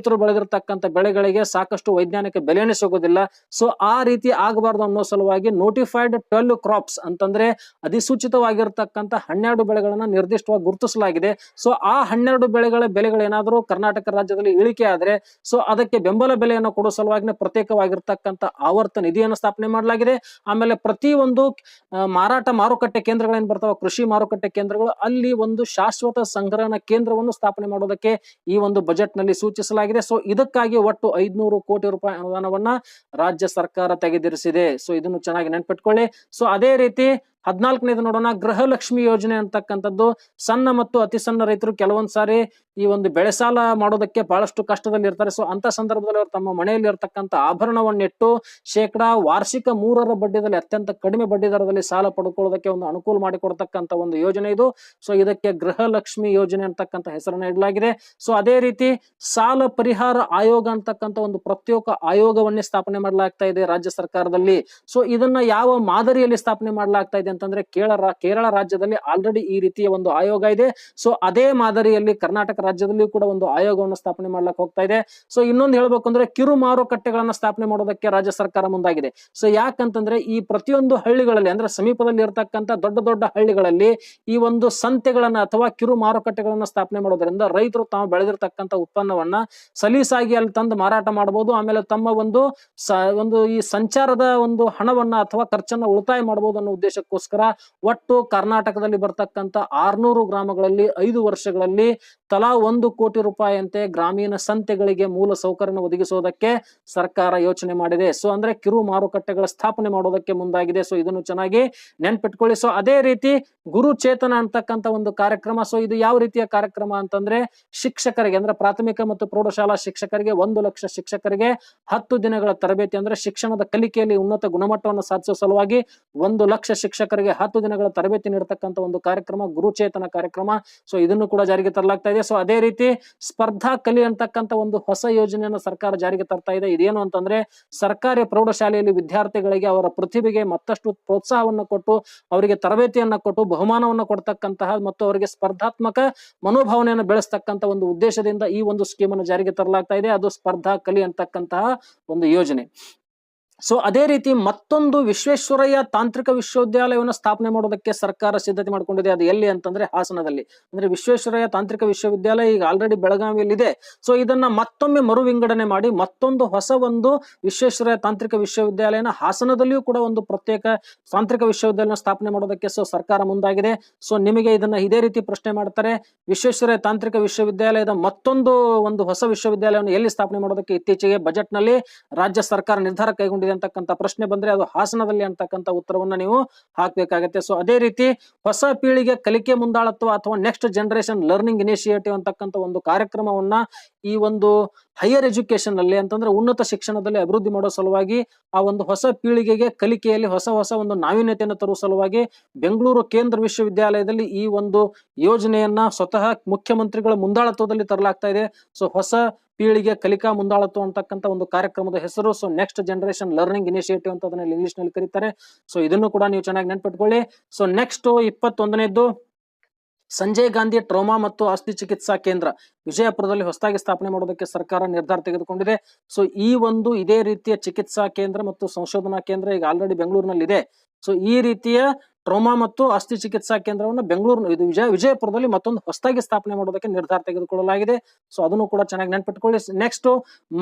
A: ರೈತರು ಬೆಳೆದಿರ್ತಕ್ಕಂಥ ಬೆಳೆಗಳಿಗೆ ಸಾಕಷ್ಟು ವೈಜ್ಞಾನಿಕ ಬೆಲೆನೇ ಸಿಗೋದಿಲ್ಲ. ಸೊ ಆ ರೀತಿ ಆಗಬಾರ್ದು ಅನ್ನೋ ಸಲುವಾಗಿ ನೋಟಿಫೈಡ್ ಟ್ವೆಲ್ ಕ್ರಾಪ್ಸ್ ಅಂತಂದ್ರೆ ಅಧಿಸೂಚಿತವಾಗಿರ್ತಕ್ಕಂಥ ಹನ್ನೆರಡು ಬೆಳೆಗಳನ್ನ ನಿರ್ದಿಷ್ಟವಾಗಿ ಗುರುತಿಸಲಾಗಿದೆ. ಸೊ ಆ ಹನ್ನೆರಡು ಬೆಳೆಗಳ ಬೆಲೆಗಳೇನಾದರೂ ಕರ್ನಾಟಕ ರಾಜ್ಯದಲ್ಲಿ ಇಳಿಕೆ ಆದ್ರೆ ಸೊ ಅದಕ್ಕೆ ಬೆಂಬಲ ಬೆಲೆಯನ್ನು ಕೊಡೋ ಸಲುವಾಗಿ ಪ್ರತ್ಯೇಕವಾಗಿರ್ತಕ್ಕಂಥ ಆವರ್ತ ನಿಧಿಯನ್ನು ಸ್ಥಾಪನೆ ಮಾಡಲಾಗಿದೆ. ಆಮೇಲೆ ಪ್ರತಿ ಒಂದು ಮಾರಾಟ ಮಾರುಕಟ್ಟೆ ಕೇಂದ್ರಗಳೇನು ಬರ್ತಾವ? ಕೃಷಿ ಮಾರುಕಟ್ಟೆ ಕೇಂದ್ರಗಳು, ಅಲ್ಲಿ ಒಂದು ಶಾಶ್ವತ ಸಂಗ್ರಹಣ ಕೇಂದ್ರವನ್ನು ಸ್ಥಾಪನೆ ಮಾಡೋದಕ್ಕೆ ಈ ಒಂದು ಬಜೆಟ್ನಲ್ಲಿ ಸೂಚಿಸಲಾಗಿದೆ. ಸೊ ಇದಕ್ಕಾಗಿ ಒಟ್ಟು ಐದ್ನೂರು ಕೋಟಿ ರೂಪಾಯಿ ಅನುದಾನವನ್ನ ರಾಜ್ಯ ಸರ್ಕಾರ ತೆಗೆದಿರಿಸಿದೆ. ಸೊ ಇದನ್ನು ಚೆನ್ನಾಗಿ ನೆನ್ಪಿಟ್ಕೊಳ್ಳಿ. ಸೊ ಅದೇ ರೀತಿ ಹದಿನಾಲ್ಕನೇದು ನೋಡೋಣ. ಗೃಹಲಕ್ಷ್ಮಿ ಯೋಜನೆ ಅಂತಕ್ಕಂಥದ್ದು ಸಣ್ಣ ಮತ್ತು ಅತಿ ಸಣ್ಣ ರೈತರು ಕೆಲವೊಂದ್ ಸಾರಿ ಈ ಒಂದು ಬೆಳೆ ಸಾಲ ಮಾಡೋದಕ್ಕೆ ಬಹಳಷ್ಟು ಕಷ್ಟದಲ್ಲಿ ಇರ್ತಾರೆ ಸೊ ಅಂತ ಸಂದರ್ಭದಲ್ಲಿ ಅವರು ತಮ್ಮ ಮನೆಯಲ್ಲಿ ಇರತಕ್ಕಂತ ಆಭರಣವನ್ನಿಟ್ಟು ಶೇಕಡಾ ವಾರ್ಷಿಕ ಮೂರರ ಬಡ್ಡಿದಲ್ಲಿ, ಅತ್ಯಂತ ಕಡಿಮೆ ಬಡ್ಡಿ ದರದಲ್ಲಿ ಸಾಲ ಪಡ್ಕೊಳ್ಳೋದಕ್ಕೆ ಒಂದು ಅನುಕೂಲ ಮಾಡಿಕೊಡ್ತಕ್ಕಂತ ಒಂದು ಯೋಜನೆ ಇದು. ಸೊ ಇದಕ್ಕೆ ಗೃಹಲಕ್ಷ್ಮಿ ಯೋಜನೆ ಅಂತಕ್ಕಂಥ ಹೆಸರನ್ನ ಇಡಲಾಗಿದೆ. ಸೊ ಅದೇ ರೀತಿ ಸಾಲ ಪರಿಹಾರ ಆಯೋಗ ಅಂತಕ್ಕಂಥ ಒಂದು ಪ್ರತ್ಯೇಕ ಆಯೋಗವನ್ನೇ ಸ್ಥಾಪನೆ ಮಾಡಲಾಗ್ತಾ ಇದೆ ರಾಜ್ಯ ಸರ್ಕಾರದಲ್ಲಿ. ಸೊ ಇದನ್ನ ಯಾವ ಮಾದರಿಯಲ್ಲಿ ಸ್ಥಾಪನೆ ಮಾಡಲಾಗ್ತಾ ಇದೆ ಅಂತಂದ್ರೆ ಕೇರಳ ಕೇರಳ ರಾಜ್ಯದಲ್ಲಿ ಆಲ್ರೆಡಿ ಈ ರೀತಿಯ ಒಂದು ಆಯೋಗ ಇದೆ. ಸೊ ಅದೇ ಮಾದರಿಯಲ್ಲಿ ಕರ್ನಾಟಕ ರಾಜ್ಯದಲ್ಲಿಯೂ ಕೂಡ ಒಂದು ಆಯೋಗವನ್ನು ಸ್ಥಾಪನೆ ಮಾಡ್ಲಾಕ್ ಹೋಗ್ತಾ ಇದೆ. ಸೊ ಇನ್ನೊಂದು ಹೇಳ್ಬೇಕು ಅಂದ್ರೆ ಕಿರು ಮಾರುಕಟ್ಟೆಗಳನ್ನ ಸ್ಥಾಪನೆ ಮಾಡೋದಕ್ಕೆ ರಾಜ್ಯ ಸರ್ಕಾರ ಮುಂದಾಗಿದೆ. ಸೊ ಯಾಕಂತಂದ್ರೆ ಈ ಪ್ರತಿಯೊಂದು ಹಳ್ಳಿಗಳಲ್ಲಿ ಅಂದ್ರೆ ಸಮೀಪದಲ್ಲಿ ಇರತಕ್ಕಂತ ದೊಡ್ಡ ದೊಡ್ಡ ಹಳ್ಳಿಗಳಲ್ಲಿ ಈ ಒಂದು ಸಂತೆಗಳನ್ನ ಅಥವಾ ಕಿರು ಮಾರುಕಟ್ಟೆಗಳನ್ನ ಸ್ಥಾಪನೆ ಮಾಡೋದ್ರಿಂದ ರೈತರು ತಾವು ಬೆಳೆದಿರ್ತಕ್ಕಂಥ ಉತ್ಪನ್ನವನ್ನ ಸಲೀಸಾಗಿ ಅಲ್ಲಿ ತಂದು ಮಾರಾಟ ಮಾಡಬಹುದು ಆಮೇಲೆ ತಮ್ಮ ಒಂದು ಒಂದು ಈ ಸಂಚಾರದ ಒಂದು ಹಣವನ್ನ ಅಥವಾ ಖರ್ಚನ್ನ ಉಳಿತಾಯ ಮಾಡಬಹುದು ಅನ್ನೋ ಉದ್ದೇಶಕ್ಕೋಸ್ಕರ ಒಟ್ಟು ಕರ್ನಾಟಕದಲ್ಲಿ ಬರ್ತಕ್ಕಂಥ ಆರ್ನೂರು ಗ್ರಾಮಗಳಲ್ಲಿ ಐದು ವರ್ಷಗಳಲ್ಲಿ ತಲಾ ಒಂದು ಕೋಟಿ ರೂಪಾಯಿಯಂತೆ ಗ್ರಾಮೀಣ ಸಂತೆಗಳಿಗೆ ಮೂಲ ಸೌಕರ್ಯ ಒದಗಿಸೋದಕ್ಕೆ ಸರ್ಕಾರ ಯೋಚನೆ ಮಾಡಿದೆ. ಸೊ ಅಂದ್ರೆ ಕಿರು ಮಾರುಕಟ್ಟೆಗಳ ಸ್ಥಾಪನೆ ಮಾಡೋದಕ್ಕೆ ಮುಂದಾಗಿದೆ. ಸೊ ಇದನ್ನು ಚೆನ್ನಾಗಿ ನೆನ್ಪಿಟ್ಕೊಳ್ಳಿ. ಸೊ ಅದೇ ರೀತಿ ಗುರು ಚೇತನ ಅಂತಕ್ಕಂಥ ಒಂದು ಕಾರ್ಯಕ್ರಮ. ಸೊ ಇದು ಯಾವ ರೀತಿಯ ಕಾರ್ಯಕ್ರಮ ಅಂತಂದ್ರೆ ಶಿಕ್ಷಕರಿಗೆ, ಅಂದ್ರೆ ಪ್ರಾಥಮಿಕ ಮತ್ತು ಪ್ರೌಢಶಾಲಾ ಶಿಕ್ಷಕರಿಗೆ ಒಂದು ಲಕ್ಷ ಶಿಕ್ಷಕರಿಗೆ ಹತ್ತು ದಿನಗಳ ತರಬೇತಿ, ಅಂದ್ರೆ ಶಿಕ್ಷಣದ ಕಲಿಕೆಯಲ್ಲಿ ಉನ್ನತ ಗುಣಮಟ್ಟವನ್ನು ಸಾಧಿಸುವ ಸಲುವಾಗಿ ಒಂದು ಲಕ್ಷ ಶಿಕ್ಷಕರಿಗೆ ಹತ್ತು ದಿನಗಳ ತರಬೇತಿ ನೀಡತಕ್ಕಂಥ ಒಂದು ಕಾರ್ಯಕ್ರಮ, ಗುರುಚೇತನ ಕಾರ್ಯಕ್ರಮ. ಸೊ ಇದನ್ನು ಕೂಡ ಜಾರಿಗೆ ತರಲಾಗ್ತಾ ಇದೆ. ಸೊ ಅದೇ ರೀತಿ ಸ್ಪರ್ಧಾ ಕಲಿ ಅಂತಕ್ಕಂಥ ಒಂದು ಹೊಸ ಯೋಜನೆಯನ್ನು ಸರ್ಕಾರ ಜಾರಿಗೆ ತರ್ತಾ ಇದೆ. ಇದೇನು ಅಂತಂದ್ರೆ ಸರ್ಕಾರಿ ಪ್ರೌಢಶಾಲೆಯಲ್ಲಿ ವಿದ್ಯಾರ್ಥಿಗಳಿಗೆ ಅವರ ಪ್ರತಿಭೆಗೆ ಮತ್ತಷ್ಟು ಪ್ರೋತ್ಸಾಹವನ್ನು ಕೊಟ್ಟು, ಅವರಿಗೆ ತರಬೇತಿಯನ್ನ ಕೊಟ್ಟು, ಬಹುಮಾನವನ್ನು ಕೊಡ್ತಕ್ಕಂತಹ ಮತ್ತು ಅವರಿಗೆ ಸ್ಪರ್ಧಾತ್ಮಕ ಮನೋಭಾವನೆಯನ್ನು ಬೆಳೆಸ್ತಕ್ಕಂಥ ಒಂದು ಉದ್ದೇಶದಿಂದ ಈ ಒಂದು ಸ್ಕೀಮ್ ಅನ್ನು ಜಾರಿಗೆ ತರಲಾಗ್ತಾ ಇದೆ. ಅದು ಸ್ಪರ್ಧಾ ಕಲಿ ಅಂತಕ್ಕಂತಹ ಒಂದು ಯೋಜನೆ. ಸೊ ಅದೇ ರೀತಿ ಮತ್ತೊಂದು ವಿಶ್ವೇಶ್ವರಯ್ಯ ತಾಂತ್ರಿಕ ವಿಶ್ವವಿದ್ಯಾಲಯವನ್ನು ಸ್ಥಾಪನೆ ಮಾಡೋದಕ್ಕೆ ಸರ್ಕಾರ ಸಿದ್ಧತೆ ಮಾಡಿಕೊಂಡಿದೆ. ಅದು ಎಲ್ಲಿ ಅಂತಂದ್ರೆ ಹಾಸನದಲ್ಲಿ. ಅಂದ್ರೆ ವಿಶ್ವೇಶ್ವರಯ್ಯ ತಾಂತ್ರಿಕ ವಿಶ್ವವಿದ್ಯಾಲಯ ಈಗ ಆಲ್ರೆಡಿ ಬೆಳಗಾವಿಯಲ್ಲಿ ಇದೆ ಸೊ ಇದನ್ನ ಮತ್ತೊಮ್ಮೆ ಮರು ವಿಂಗಡಣೆ ಮಾಡಿ ಮತ್ತೊಂದು ಹೊಸ ಒಂದು ವಿಶ್ವೇಶ್ವರಯ್ಯ ತಾಂತ್ರಿಕ ವಿಶ್ವವಿದ್ಯಾಲಯನ ಹಾಸನದಲ್ಲಿಯೂ ಕೂಡ ಒಂದು ಪ್ರತ್ಯೇಕ ತಾಂತ್ರಿಕ ವಿಶ್ವವಿದ್ಯಾಲಯನ ಸ್ಥಾಪನೆ ಮಾಡೋದಕ್ಕೆ ಸೊ ಸರ್ಕಾರ ಮುಂದಾಗಿದೆ. ಸೊ ನಿಮಗೆ ಇದನ್ನ ಇದೇ ರೀತಿ ಪ್ರಶ್ನೆ ಮಾಡ್ತಾರೆ. ವಿಶ್ವೇಶ್ವರಯ್ಯ ತಾಂತ್ರಿಕ ವಿಶ್ವವಿದ್ಯಾಲಯದ ಮತ್ತೊಂದು ಒಂದು ಹೊಸ ವಿಶ್ವವಿದ್ಯಾಲಯವನ್ನು ಎಲ್ಲಿ ಸ್ಥಾಪನೆ ಮಾಡೋದಕ್ಕೆ ಇತ್ತೀಚೆಗೆ ಬಜೆಟ್ನಲ್ಲಿ ರಾಜ್ಯ ಸರ್ಕಾರ ನಿರ್ಧಾರ ಕೈಗೊಂಡಿದೆ. ಅಂತಕ್ಕಂಥ ಪ್ರಶ್ನೆ ಬಂದ್ರೆ ಅದು ಹಾಸನದಲ್ಲಿ ಅಂತಕ್ಕಂಥ ಉತ್ತರವನ್ನ ನೀವು ಹಾಕ್ಬೇಕಾಗತ್ತೆ. ಸೊ ಅದೇ ರೀತಿ ಹೊಸ ಪೀಳಿಗೆ ಕಲಿಕೆ ಮುಂದಾಳತ್ವ ಅಥವಾ ನೆಕ್ಸ್ಟ್ ಜನರೇಷನ್ ಲರ್ನಿಂಗ್ ಇನಿಷಿಯೇಟಿವ್ ಅಂತಕ್ಕಂಥ ಒಂದು ಕಾರ್ಯಕ್ರಮವನ್ನ ಈ ಒಂದು ಹೈಯರ್ ಎಜುಕೇಶನ್ ಅಲ್ಲಿ ಅಂತಂದ್ರೆ ಉನ್ನತ ಶಿಕ್ಷಣದಲ್ಲಿ ಅಭಿವೃದ್ಧಿ ಮಾಡೋ ಸಲುವಾಗಿ ಆ ಒಂದು ಹೊಸ ಪೀಳಿಗೆಗೆ ಕಲಿಕೆಯಲ್ಲಿ ಹೊಸ ಹೊಸ ಒಂದು ನಾವೀನ್ಯತೆಯನ್ನು ತರುವ ಸಲುವಾಗಿ ಬೆಂಗಳೂರು ಕೇಂದ್ರ ವಿಶ್ವವಿದ್ಯಾಲಯದಲ್ಲಿ ಈ ಒಂದು ಯೋಜನೆಯನ್ನ ಸ್ವತಃ ಮುಖ್ಯಮಂತ್ರಿಗಳ ಮುಂದಾಳತ್ವದಲ್ಲಿ ತರಲಾಗ್ತಾ ಇದೆ. ಸೊ ಹೊಸ ಪೀಳಿಗೆ ಕಲಿಕಾ ಮುಂದಾಳತ್ವ ಅಂತಕ್ಕಂಥ ಒಂದು ಕಾರ್ಯಕ್ರಮದ ಹೆಸರು. So next generation learning initiative ಅಂತ ಅದನ್ನ ಇಂಗ್ಲಿಷ್ನಲ್ಲಿ ಕರೀತಾರೆ. ಸೊ ಇದನ್ನು ಕೂಡ ನೀವು ಚೆನ್ನಾಗಿ ನೆನ್ಪಿಟ್ಕೊಳ್ಳಿ. ಸೊ ನೆಕ್ಸ್ಟ್ ಇಪ್ಪತ್ತೊಂದನೇದ್ದು ಸಂಜಯ್ ಗಾಂಧಿ ಟ್ರೋಮಾ ಮತ್ತು ಆಸ್ತಿ ಚಿಕಿತ್ಸಾ ಕೇಂದ್ರ. ವಿಜಯಪುರದಲ್ಲಿ ಹೊಸದಾಗಿ ಸ್ಥಾಪನೆ ಮಾಡೋದಕ್ಕೆ ಸರ್ಕಾರ ನಿರ್ಧಾರ ತೆಗೆದುಕೊಂಡಿದೆ. ಸೊ ಈ ಒಂದು ಇದೇ ರೀತಿಯ ಚಿಕಿತ್ಸಾ ಕೇಂದ್ರ ಮತ್ತು ಸಂಶೋಧನಾ ಕೇಂದ್ರ ಈಗ ಆಲ್ರೆಡಿ ಬೆಂಗಳೂರಿನಲ್ಲಿ ಇದೆ ಸೊ ಈ ರೀತಿಯ ಟ್ರೋಮಾ ಮತ್ತು ಅಸ್ಥಿ ಚಿಕಿತ್ಸಾ ಕೇಂದ್ರವನ್ನು ಬೆಂಗಳೂರು ಇದು ವಿಜಯ ವಿಜಯಪುರದಲ್ಲಿ ಮತ್ತೊಂದು ಹೊಸದಾಗಿ ಸ್ಥಾಪನೆ ಮಾಡೋದಕ್ಕೆ ನಿರ್ಧಾರ ತೆಗೆದುಕೊಳ್ಳಲಾಗಿದೆ. ಸೊ ಅದನ್ನು ಕೂಡ ಚೆನ್ನಾಗಿ ನೆನ್ಪಿಟ್ಕೊಳ್ಳಿ. ನೆಕ್ಸ್ಟ್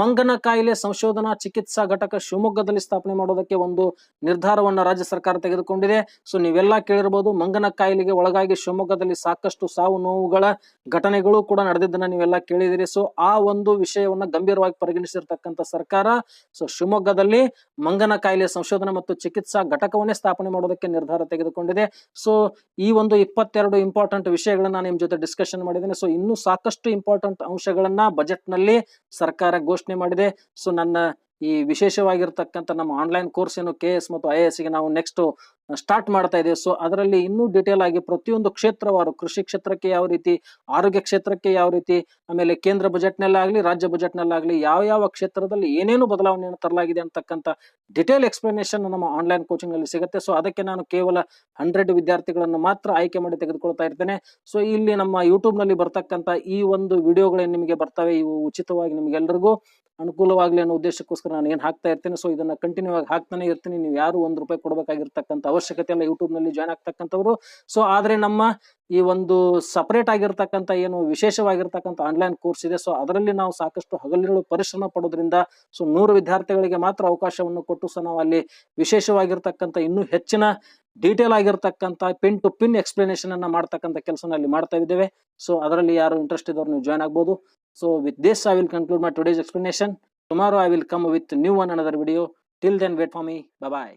A: ಮಂಗನ ಕಾಯಿಲೆ ಸಂಶೋಧನಾ ಚಿಕಿತ್ಸಾ ಘಟಕ ಶಿವಮೊಗ್ಗದಲ್ಲಿ ಸ್ಥಾಪನೆ ಮಾಡೋದಕ್ಕೆ ಒಂದು ನಿರ್ಧಾರವನ್ನ ರಾಜ್ಯ ಸರ್ಕಾರ ತೆಗೆದುಕೊಂಡಿದೆ. ಸೊ ನೀವೆಲ್ಲ ಕೇಳಿರ್ಬೋದು, ಮಂಗನ ಕಾಯಿಲೆಗೆ ಒಳಗಾಗಿ ಶಿವಮೊಗ್ಗದಲ್ಲಿ ಸಾಕಷ್ಟು ಸಾವು ನೋವುಗಳ ಘಟನೆಗಳು ಕೂಡ ನಡೆದಿದ್ದನ್ನ ನೀವೆಲ್ಲ ಕೇಳಿದಿರಿ. ಸೊ ಆ ಒಂದು ವಿಷಯವನ್ನ ಗಂಭೀರವಾಗಿ ಪರಿಗಣಿಸಿರ್ತಕ್ಕಂಥ ಸರ್ಕಾರ ಸೊ ಶಿವಮೊಗ್ಗದಲ್ಲಿ ಮಂಗನ ಕಾಯಿಲೆ ಸಂಶೋಧನಾ ಮತ್ತು ಚಿಕಿತ್ಸಾ ಘಟಕವನ್ನೇ ಸ್ಥಾಪನೆ ಮಾಡೋದಕ್ಕೆ ನಿರ್ಧಾರ ತೆಗೆದುಕೊಂಡಿದೆ. ತಿಳ್ಕೊಂಡಿದೆ ಸೊ ಈ ಒಂದು ಇಪ್ಪತ್ತೆರಡು ಇಂಪಾರ್ಟೆಂಟ್ ವಿಷಯಗಳನ್ನ ನಾನು ನಿಮ್ ಜೊತೆ ಡಿಸ್ಕಷನ್ ಮಾಡಿದ್ದೇನೆ. ಸೊ ಇನ್ನೂ ಸಾಕಷ್ಟು ಇಂಪಾರ್ಟೆಂಟ್ ಅಂಶಗಳನ್ನ ಬಜೆಟ್ನಲ್ಲಿ ಸರ್ಕಾರ ಘೋಷಣೆ ಮಾಡಿದೆ. ಸೊ ನನ್ನ ಈ ವಿಶೇಷವಾಗಿರ್ತಕ್ಕಂಥ ನಮ್ಮ ಆನ್ಲೈನ್ ಕೋರ್ಸ್ ಏನು ಕೆ ಎಸ್ ಮತ್ತು ಐ ಎಸ್ಗೆ ನಾವು ನೆಕ್ಸ್ಟ್ ಸ್ಟಾರ್ಟ್ ಮಾಡ್ತಾ ಇದೆ. ಸೊ ಅದರಲ್ಲಿ ಇನ್ನೂ ಡೀಟೇಲ್ ಆಗಿ ಪ್ರತಿಯೊಂದು ಕ್ಷೇತ್ರವಾರು, ಕೃಷಿ ಕ್ಷೇತ್ರಕ್ಕೆ ಯಾವ ರೀತಿ, ಆರೋಗ್ಯ ಕ್ಷೇತ್ರಕ್ಕೆ ಯಾವ ರೀತಿ, ಆಮೇಲೆ ಕೇಂದ್ರ ಬಜೆಟ್ನಲ್ಲಾಗಲಿ ರಾಜ್ಯ ಬಜೆಟ್ನಲ್ಲಾಗಲಿ ಯಾವ ಯಾವ ಕ್ಷೇತ್ರದಲ್ಲಿ ಏನೇನು ಬದಲಾವಣೆಯನ್ನು ತರಲಾಗಿದೆ ಅಂತಕ್ಕಂಥ ಡಿಟೇಲ್ ಎಕ್ಸ್ಪ್ಲನೇಷನ್ ನಮ್ಮ ಆನ್ಲೈನ್ ಕೋಚಿಂಗ್ ಅಲ್ಲಿ ಸಿಗುತ್ತೆ. ಸೊ ಅದಕ್ಕೆ ನಾನು ಕೇವಲ ಹಂಡ್ರೆಡ್ ವಿದ್ಯಾರ್ಥಿಗಳನ್ನು ಮಾತ್ರ ಆಯ್ಕೆ ಮಾಡಿ ತೆಗೆದುಕೊಳ್ತಾ ಇರ್ತೇನೆ. ಸೊ ಇಲ್ಲಿ ನಮ್ಮ ಯೂಟ್ಯೂಬ್ನಲ್ಲಿ ಬರ್ತಕ್ಕಂಥ ಈ ಒಂದು ವಿಡಿಯೋಗಳೇ ನಿಮಗೆ ಬರ್ತವೆ. ಇವು ಉಚಿತವಾಗಿ ನಿಮಗೆಲ್ಲರಿಗೂ ಅನುಕೂಲವಾಗಲಿ ಅನ್ನೋ ಉದ್ದೇಶಕ್ಕೋಸ್ಕರ ನಾನು ಏನು ಹಾಕ್ತಾ ಇರ್ತೇನೆ. ಸೊ ಇದನ್ನ ಕಂಟಿನ್ಯೂ ಆಗಿ ಹಾಕ್ತಾನೆ ಇರ್ತೀನಿ. ನೀವು ಯಾರು ಒಂದು ರೂಪಾಯಿ ಕೊಡಬೇಕಾಗಿರ್ತಕ್ಕಂಥ ಅವಶ್ಯಕತೆ ಇಲ್ಲ ನಲ್ಲಿ ಜಾಯ್ನ್ ಆಗ್ತಕ್ಕಂಥವ್ರು. ಸೊ ಆದರೆ ನಮ್ಮ ಈ ಒಂದು ಸಪರೇಟ್ ಆಗಿರ್ತಕ್ಕಂಥ ಏನು ವಿಶೇಷವಾಗಿರ್ತಕ್ಕಂಥ ಆನ್ಲೈನ್ ಕೋರ್ಸ್ ಇದೆ. ಸೊ ಅದರಲ್ಲಿ ನಾವು ಸಾಕಷ್ಟು ಹಗಲಿರುಳು ಪರಿಶ್ರಮ ಪಡೋದ್ರಿಂದ ಸೊ ನೂರು ವಿದ್ಯಾರ್ಥಿಗಳಿಗೆ ಮಾತ್ರ ಅವಕಾಶವನ್ನು ಕೊಟ್ಟು ಸಹ ನಾವು ಅಲ್ಲಿ ವಿಶೇಷವಾಗಿರ್ತಕ್ಕಂಥ ಇನ್ನೂ ಹೆಚ್ಚಿನ ಡೀಟೇಲ್ ಆಗಿರ್ತಕ್ಕಂಥ ಪಿನ್ ಟು ಪಿನ್ ಎಕ್ಸ್ಪ್ಲನೇಷನ್ ಅನ್ನ ಮಾಡ್ತಕ್ಕಂಥ ಕೆಲಸನ ಅಲ್ಲಿ ಮಾಡ್ತಾ ಇದ್ದೇವೆ. ಸೊ ಅದರಲ್ಲಿ ಯಾರು ಇಂಟ್ರೆಸ್ಟ್ ಇದ್ದವ್ರು ನೀವು ಜಾಯ್ನ್ ಆಗ್ಬೋದು. So with this I will conclude my today's explanation tomorrow I will come with new one another video till then wait for me bye